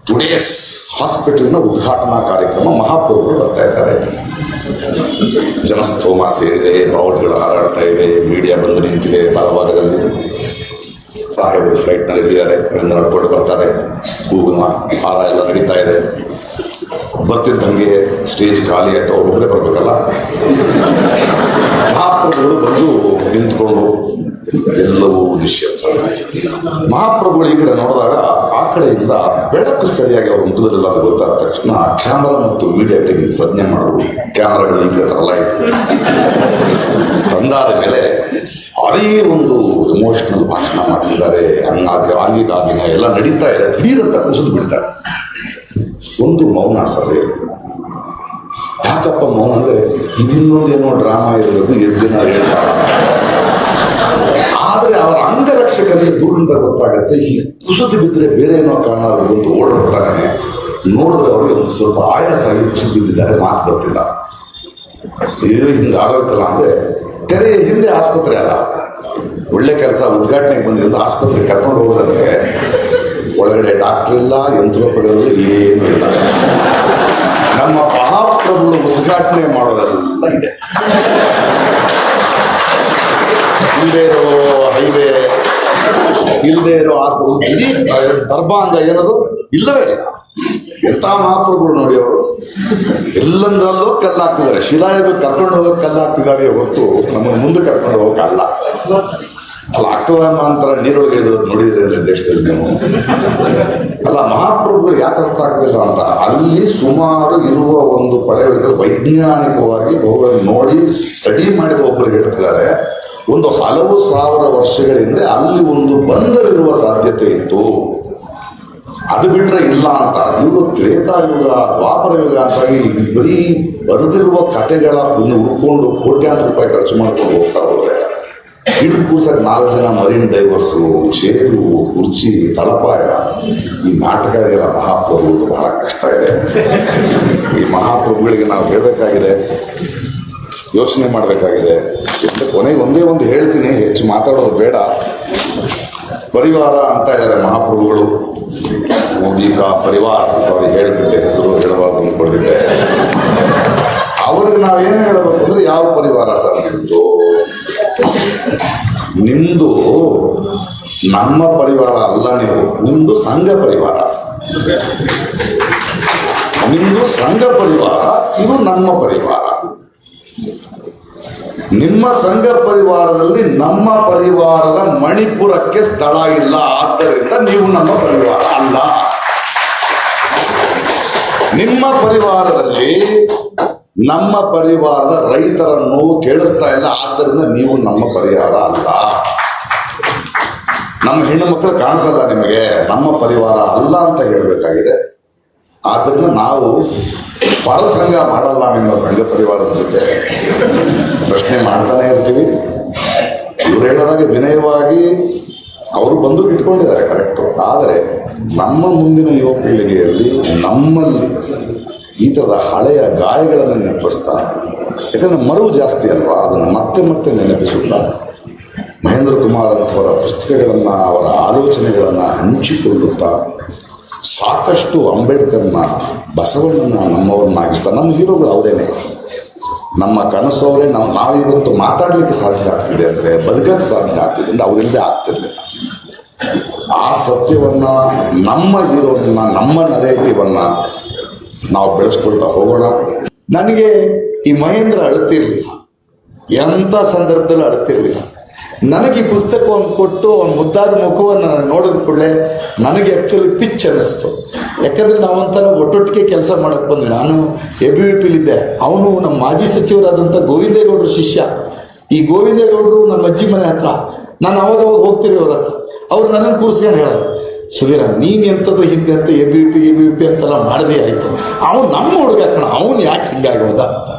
ಟುಡೇಸ್ ಹಾಸ್ಪಿಟಲ್ನ ಉದ್ಘಾಟನಾ ಕಾರ್ಯಕ್ರಮ ಮಹಾಪ್ರಭುಗಳು ಬರ್ತಾ ಇದ್ದಾರೆ. ಜನಸ್ತೋಮ ಸೇರಿದೆ, ಬಾವುಟಗಳು ಹಾರಾಡ್ತಾ ಇವೆ, ಮೀಡಿಯಾ ಬಂದು ನಿಂತಿದೆ ಬಲಭಾಗದಲ್ಲಿ. ಸಾಹೇಬರು ಫ್ಲೈಟ್ನಲ್ಲಿ ಇದ್ದಾರೆ ಅವರಿಂದ ನಡ್ಕೊಂಡು ಬರ್ತಾರೆ. ಹೂವಿನ ಹಾರ ಎಲ್ಲ ನಡೀತಾ ಇದೆ. ಬರ್ತಿದ್ದಂಗೆ ಸ್ಟೇಜ್ ಖಾಲಿ ಆಯ್ತು ಅವ್ರೊಬ್ಬರೇ ಬರ್ಬೇಕಲ್ಲ? ಮಹಾಪ್ರಭುಗಳು ಬಂದು ನಿಂತ್ಕೊಂಡು ಎಲ್ಲವೂ ನಿಶ್ಶಬ್ದ ಮಹಾಪ್ರಭುಗಳು ಈ ಕಡೆ ನೋಡಿದಾಗ ಆ ಕಡೆಯಿಂದ ಬೆಳಕು ಸರಿಯಾಗಿ ಅವ್ರ ಮುಖದಲ್ಲೆಲ್ಲ ಗೊತ್ತಾದ ತಕ್ಷಣ ಕ್ಯಾಮರಾ ಮತ್ತು ಮೀಡಿಯಾ ಸಜ್ಞೆ ಮಾಡೋದು ಕ್ಯಾಮರಾಗಳು ಈ ಕಡೆ ತರಲ್ಲ ಇತ್ತು ತಂದಾದ ಮೇಲೆ ಅದೇ ಒಂದು ಎಮೋಷನಲ್ ಭಾಷಣ ಮಾಡ್ತಿದ್ದಾರೆ. ಹಂಗಾಗಿ ಆಂಗಿಕಾಗಿನ ಎಲ್ಲ ನಡೀತಾ ಇದೆ. ದಿಢೀರಂತ ಕುಸಿದು ಬಿಡ್ತಾರೆ. ಒಂದು ಮೌನ ಸಭೆ ಯಾಕಪ್ಪ ಮೌನ ಅಂದ್ರೆ ಇದಿನ್ನೊಂದೇನೋ ಡ್ರಾಮಾ ಇರಬೇಕು ಎದ್ದಿನ ಹೇಳ್ತಾರ. ಆದ್ರೆ ಅವರ ಅಂಗರಕ್ಷಕರಿಗೆ ದೂರದಿಂದ ಗೊತ್ತಾಗುತ್ತೆ. ಈ ಕುಸಿದು ಬಿದ್ದರೆ ಬೇರೆ ಏನೋ ಕಾರಣ ಬಂದು ಓಡಾಡ್ತಾನೆ ನೋಡಿದ್ರೆ ಅವರಿಗೆ ಒಂದು ಸ್ವಲ್ಪ ಆಯಾಸ ಆಗಿ ಕುಸಿದು ಬಿದ್ದಿದ್ದಾರೆ, ಮಾತು ಬರ್ತಿಲ್ಲ. ಇದು ಹಿಂಗೆ ಆಗುತ್ತಲ್ಲ ಅಂದ್ರೆ ತೆರೆಯ ಹಿಂದೆ ಆಸ್ಪತ್ರೆ ಅಲ್ಲ. ಒಳ್ಳೆ ಕೆಲಸ, ಉದ್ಘಾಟನೆಗೆ ಬಂದಿರೋದು ಆಸ್ಪತ್ರೆಗೆ ಕರ್ಕೊಂಡು ಹೋಗೋದಂತೆ. ಒಳಗಡೆ ಡಾಕ್ಟರ್ ಇಲ್ಲ, ಯಂತ್ರೋಪಕರಣಗಳು ಏನೂ ಇಲ್ಲ. ನಮ್ಮ ಮಹಾಪ್ರಭುಗಳು ಉದ್ಘಾಟನೆ ಮಾಡೋದೆಲ್ಲ ಇದೆ ಇಲ್ಲದೆ ಇರೋ ಹೈವೇ ಇಲ್ಲದೆ ಇರೋ ಆಸ್ಪತ್ರೆ ದರ್ಭಾಂಗ ಏನದು? ಇಲ್ಲವೇ ಇಲ್ಲ. ಎಂತ ಮಹಾಪ್ರಭುಗಳು ನೋಡಿ ಅವರು? ಎಲ್ಲಂದ್ರಲ್ಲೂ ಕಲ್ಲಾಗ್ತಿದ್ದಾರೆ. ಶಿಲಾಯುಗ ಕರ್ಕೊಂಡು ಹೋಗೋಕೆ ಕಲ್ಲಾಗ್ತಿದ್ದಾರೆ ಹೊರತು ನಮ್ಮನ್ನು ಮುಂದೆ ಕರ್ಕೊಂಡು ಹೋಗೋಕ್ಕಲ್ಲ ಅಲ್ಲ ಅಕ್ವಾಮಾಂತರ ನೀರೊಳಗೆ ಇರೋದು ನೋಡಿದ್ರೆ ದೇಶದಲ್ಲಿ ನೀವು. ಅಲ್ಲ, ಮಹಾಪ್ರಭುಗಳು ಯಾಕೆ ಅರ್ಥ ಆಗ್ತಿಲ್ಲ ಅಂತ. ಅಲ್ಲಿ ಸುಮಾರು ಇರುವ ಒಂದು ಪಳೆಯುಳಿಗೆ ವೈಜ್ಞಾನಿಕವಾಗಿ ಅವುಗಳನ್ನು ನೋಡಿ ಸ್ಟಡಿ ಮಾಡಿದ ಒಬ್ಬರು ಹೇಳ್ತಿದ್ದಾರೆ. ಒಂದು ಹಲವು ಸಾವಿರ ವರ್ಷಗಳ ಹಿಂದೆ ಅಲ್ಲಿ ಒಂದು ಬಂದರಿರುವ ಸಾಧ್ಯತೆ ಇತ್ತು. ಅದು ಬಿಟ್ರೆ ಇಲ್ಲ ಅಂತ. ಇವರು ತ್ರೇತಾಯುಗ ದ್ವಾಪರ ಯುಗ ಅಂತ ಬರೀ ಬರೆದಿರುವ ಕಥೆಗಳ ಹುಡ್ಕೊಂಡು ಕೋಟ್ಯಾಂತರ ರೂಪಾಯಿ ಖರ್ಚು ಮಾಡ್ಕೊಂಡು ಹೋಗ್ತಾ ಹೋದ್ರೆ. ಹಿಡಿದು ಕೂಸಕ್ಕೆ ನಾಲ್ಕು ಜನ ಮರಿನ್ ಡೈವರ್ಸು ಚೇರು, ಕುರ್ಚಿ, ತಳಪಾಯ, ಈ ನಾಟಕ ಇದೆಯಲ್ಲ ಮಹಾಪ್ರಭು ಬಹಳ ಕಷ್ಟ ಇದೆ. ಈ ಮಹಾಪ್ರಭುಗಳಿಗೆ ನಾವು ಹೇಳಬೇಕಾಗಿದೆ, ಯೋಚನೆ ಮಾಡಬೇಕಾಗಿದೆ. ಕೊನೆಗೆ ಒಂದೇ ಒಂದು ಹೇಳ್ತೀನಿ, ಹೆಚ್ಚು ಮಾತಾಡೋದು ಬೇಡ. ಪರಿವಾರ ಅಂತ ಇದ್ದಾರೆ ಮಹಾಪ್ರಭುಗಳು. ಮೋದಿಕ ಪರಿವಾರ ಸಾರಿ ಹೇಳಿಬಿಟ್ಟೆ, ಹೆಸರು ಹೇಳಬಾರ್ದು ಅಂದ್ಕೊಂಡಿದ್ದೆ. ಅವ್ರಿಗೆ ನಾವೇನು ಹೇಳಬೇಕು ಅಂದ್ರೆ, ಯಾವ ಪರಿವಾರ ಸರ್ ನಿಮ್ದು? ನಿಮ್ದು ನಮ್ಮ ಪರಿವಾರ ಅಲ್ಲ ನೀವು, ನಿಮ್ದು ಸಂಘ ಪರಿವಾರ. ನಿಮ್ದು ಸಂಘ ಪರಿವಾರ, ಇದು ನಮ್ಮ ಪರಿವಾರ. ನಿಮ್ಮ ಸಂಘ ಪರಿವಾರದಲ್ಲಿ ನಮ್ಮ ಪರಿವಾರದ ಮಣಿಪುರಕ್ಕೆ ಸ್ಥಳ ಇಲ್ಲ, ಆದ್ದರಿಂದ ನೀವು ನಮ್ಮ ಪರಿವಾರ ಅಲ್ಲ. ನಿಮ್ಮ ಪರಿವಾರದಲ್ಲಿ ನಮ್ಮ ಪರಿವಾರದ ರೈತರ ನೋವು ಕೇಳಿಸ್ತಾ ಇಲ್ಲ, ಆದ್ದರಿಂದ ನೀವು ನಮ್ಮ ಪರಿಹಾರ ಅಲ್ಲ ನಮ್ಮ ಹೆಣ್ಣು ಮಕ್ಕಳು ಕಾಣಿಸಲ್ಲ ನಿಮಗೆ, ನಮ್ಮ ಪರಿವಾರ ಅಲ್ಲ ಅಂತ ಹೇಳಬೇಕಾಗಿದೆ. ಆದ್ದರಿಂದ ನಾವು ಪರಸಂಗ ಮಾಡಲ್ಲ ನಿಮ್ಮ ಸಂಘ ಪರಿವಾರದ ಜೊತೆ. ಪ್ರಶ್ನೆ ಮಾಡ್ತಾನೆ ಇರ್ತೀವಿ. ಇವ್ರು ಹೇಳೋದಾಗೆ ವಿನಯವಾಗಿ ಅವರು ಬಂದು ಇಟ್ಕೊಂಡಿದ್ದಾರೆ, ಕರೆಕ್ಟು. ಆದರೆ ನಮ್ಮ ಮುಂದಿನ ಯುವ ಪೀಳಿಗೆಯಲ್ಲಿ ನಮ್ಮಲ್ಲಿ ಈ ಥರದ ಹಳೆಯ ಗಾಯಗಳನ್ನು ನೆನಪಿಸ್ತಾ. ಯಾಕಂದರೆ ಮರವು ಜಾಸ್ತಿ ಅಲ್ವಾ? ಅದನ್ನು ಮತ್ತೆ ಮತ್ತೆ ನೆನಪಿಸುತ್ತಾ. ಮಹೇಂದ್ರ ಕುಮಾರ್ ಅಂತವರ ಪುಸ್ತಕಗಳನ್ನು, ಅವರ ಆಲೋಚನೆಗಳನ್ನು ಹಂಚಿಕೊಳ್ಳುತ್ತಾ, ಸಾಕಷ್ಟು ಅಂಬೇಡ್ಕರ್ನ ಬಸವಣ್ಣನ ನಮ್ಮವ್ರನ್ನಾಗಿಸ್ತಾ ನಮ್ಮ ಹೀರೋಗಳು ಅವರೇನೆ. ನಮ್ಮ ಕನಸು ಅವರೇ. ನಾವು, ನಾವಿವತ್ತು ಮಾತಾಡಲಿಕ್ಕೆ ಸಾಧ್ಯ ಆಗ್ತಿದೆ ಅಂದರೆ, ಬದುಕಕ್ಕೆ ಸಾಧ್ಯ ಆಗ್ತಿದೆ ಅಂದರೆ ಅವರಿಂದ ಆಗ್ತಿರಲಿಲ್ಲ. ಆ ಸತ್ಯವನ್ನು, ನಮ್ಮ ಹೀರೋವನ್ನು ನಮ್ಮ ನರೇಟಿವನ್ನ ನಾವು ಬೆಳೆಸ್ಕೊಳ್ತಾ ಹೋಗೋಣ. ನನಗೆ ಈ ಮಹೇಂದ್ರ ಅಳುತ್ತಿರಲಿಲ್ಲ ಎಂಥ ಸಂದರ್ಭದಲ್ಲೂ ಅಳುತ್ತಿರಲಿಲ್ಲ ನನಗೆ ಈ ಪುಸ್ತಕವನ್ನು ಕೊಟ್ಟು ಅವ್ನ ಮುದ್ದಾದ ಮುಖವನ್ನು ನೋಡಿದ ಕೂಡಲೇ ನನಗೆ ಆ್ಯಕ್ಚುಲಿ ಪಿಚ್ ಅನ್ನಿಸ್ತು. ಯಾಕಂದರೆ ನಾವೊಂಥರ ಒಟ್ಟೊಟ್ಟಿಗೆ ಕೆಲಸ ಮಾಡಕ್ಕೆ ಬಂದ್ವಿ. ನಾನು ಎ ಬಿ ವಿ ಪಿಲಿದ್ದೆ ಅವನು ನಮ್ಮ ಮಾಜಿ ಸಚಿವರಾದಂಥ ಗೋವಿಂದೇಗೌಡರ ಶಿಷ್ಯ. ಈ ಗೋವಿಂದೇಗೌಡರು ನಮ್ಮ ಅಜ್ಜಿ ಮನೆ ಹತ್ರ. ನಾನು ಅವಾಗ ಹೋಗ್ತೀವಿ ಅವ್ರ ಹತ್ರ ಅವ್ರು ನನಗೆ ಕೂರಿಸ್ಕೊಂಡು ಹೇಳೋದು ಸುಧೀರ, ನೀನು ಎಂಥದ್ದು ಹಿಂದೆ ಅಂತ A B P, A B P ಅಂತೆಲ್ಲ ಮಾಡದೇ ಆಯಿತು. ಅವನು ನಮ್ಮ ಹುಡುಗ ಕಣ, ಅವನು ಯಾಕೆ ಹಿಂಗಾಗೋದ ಅಂತ.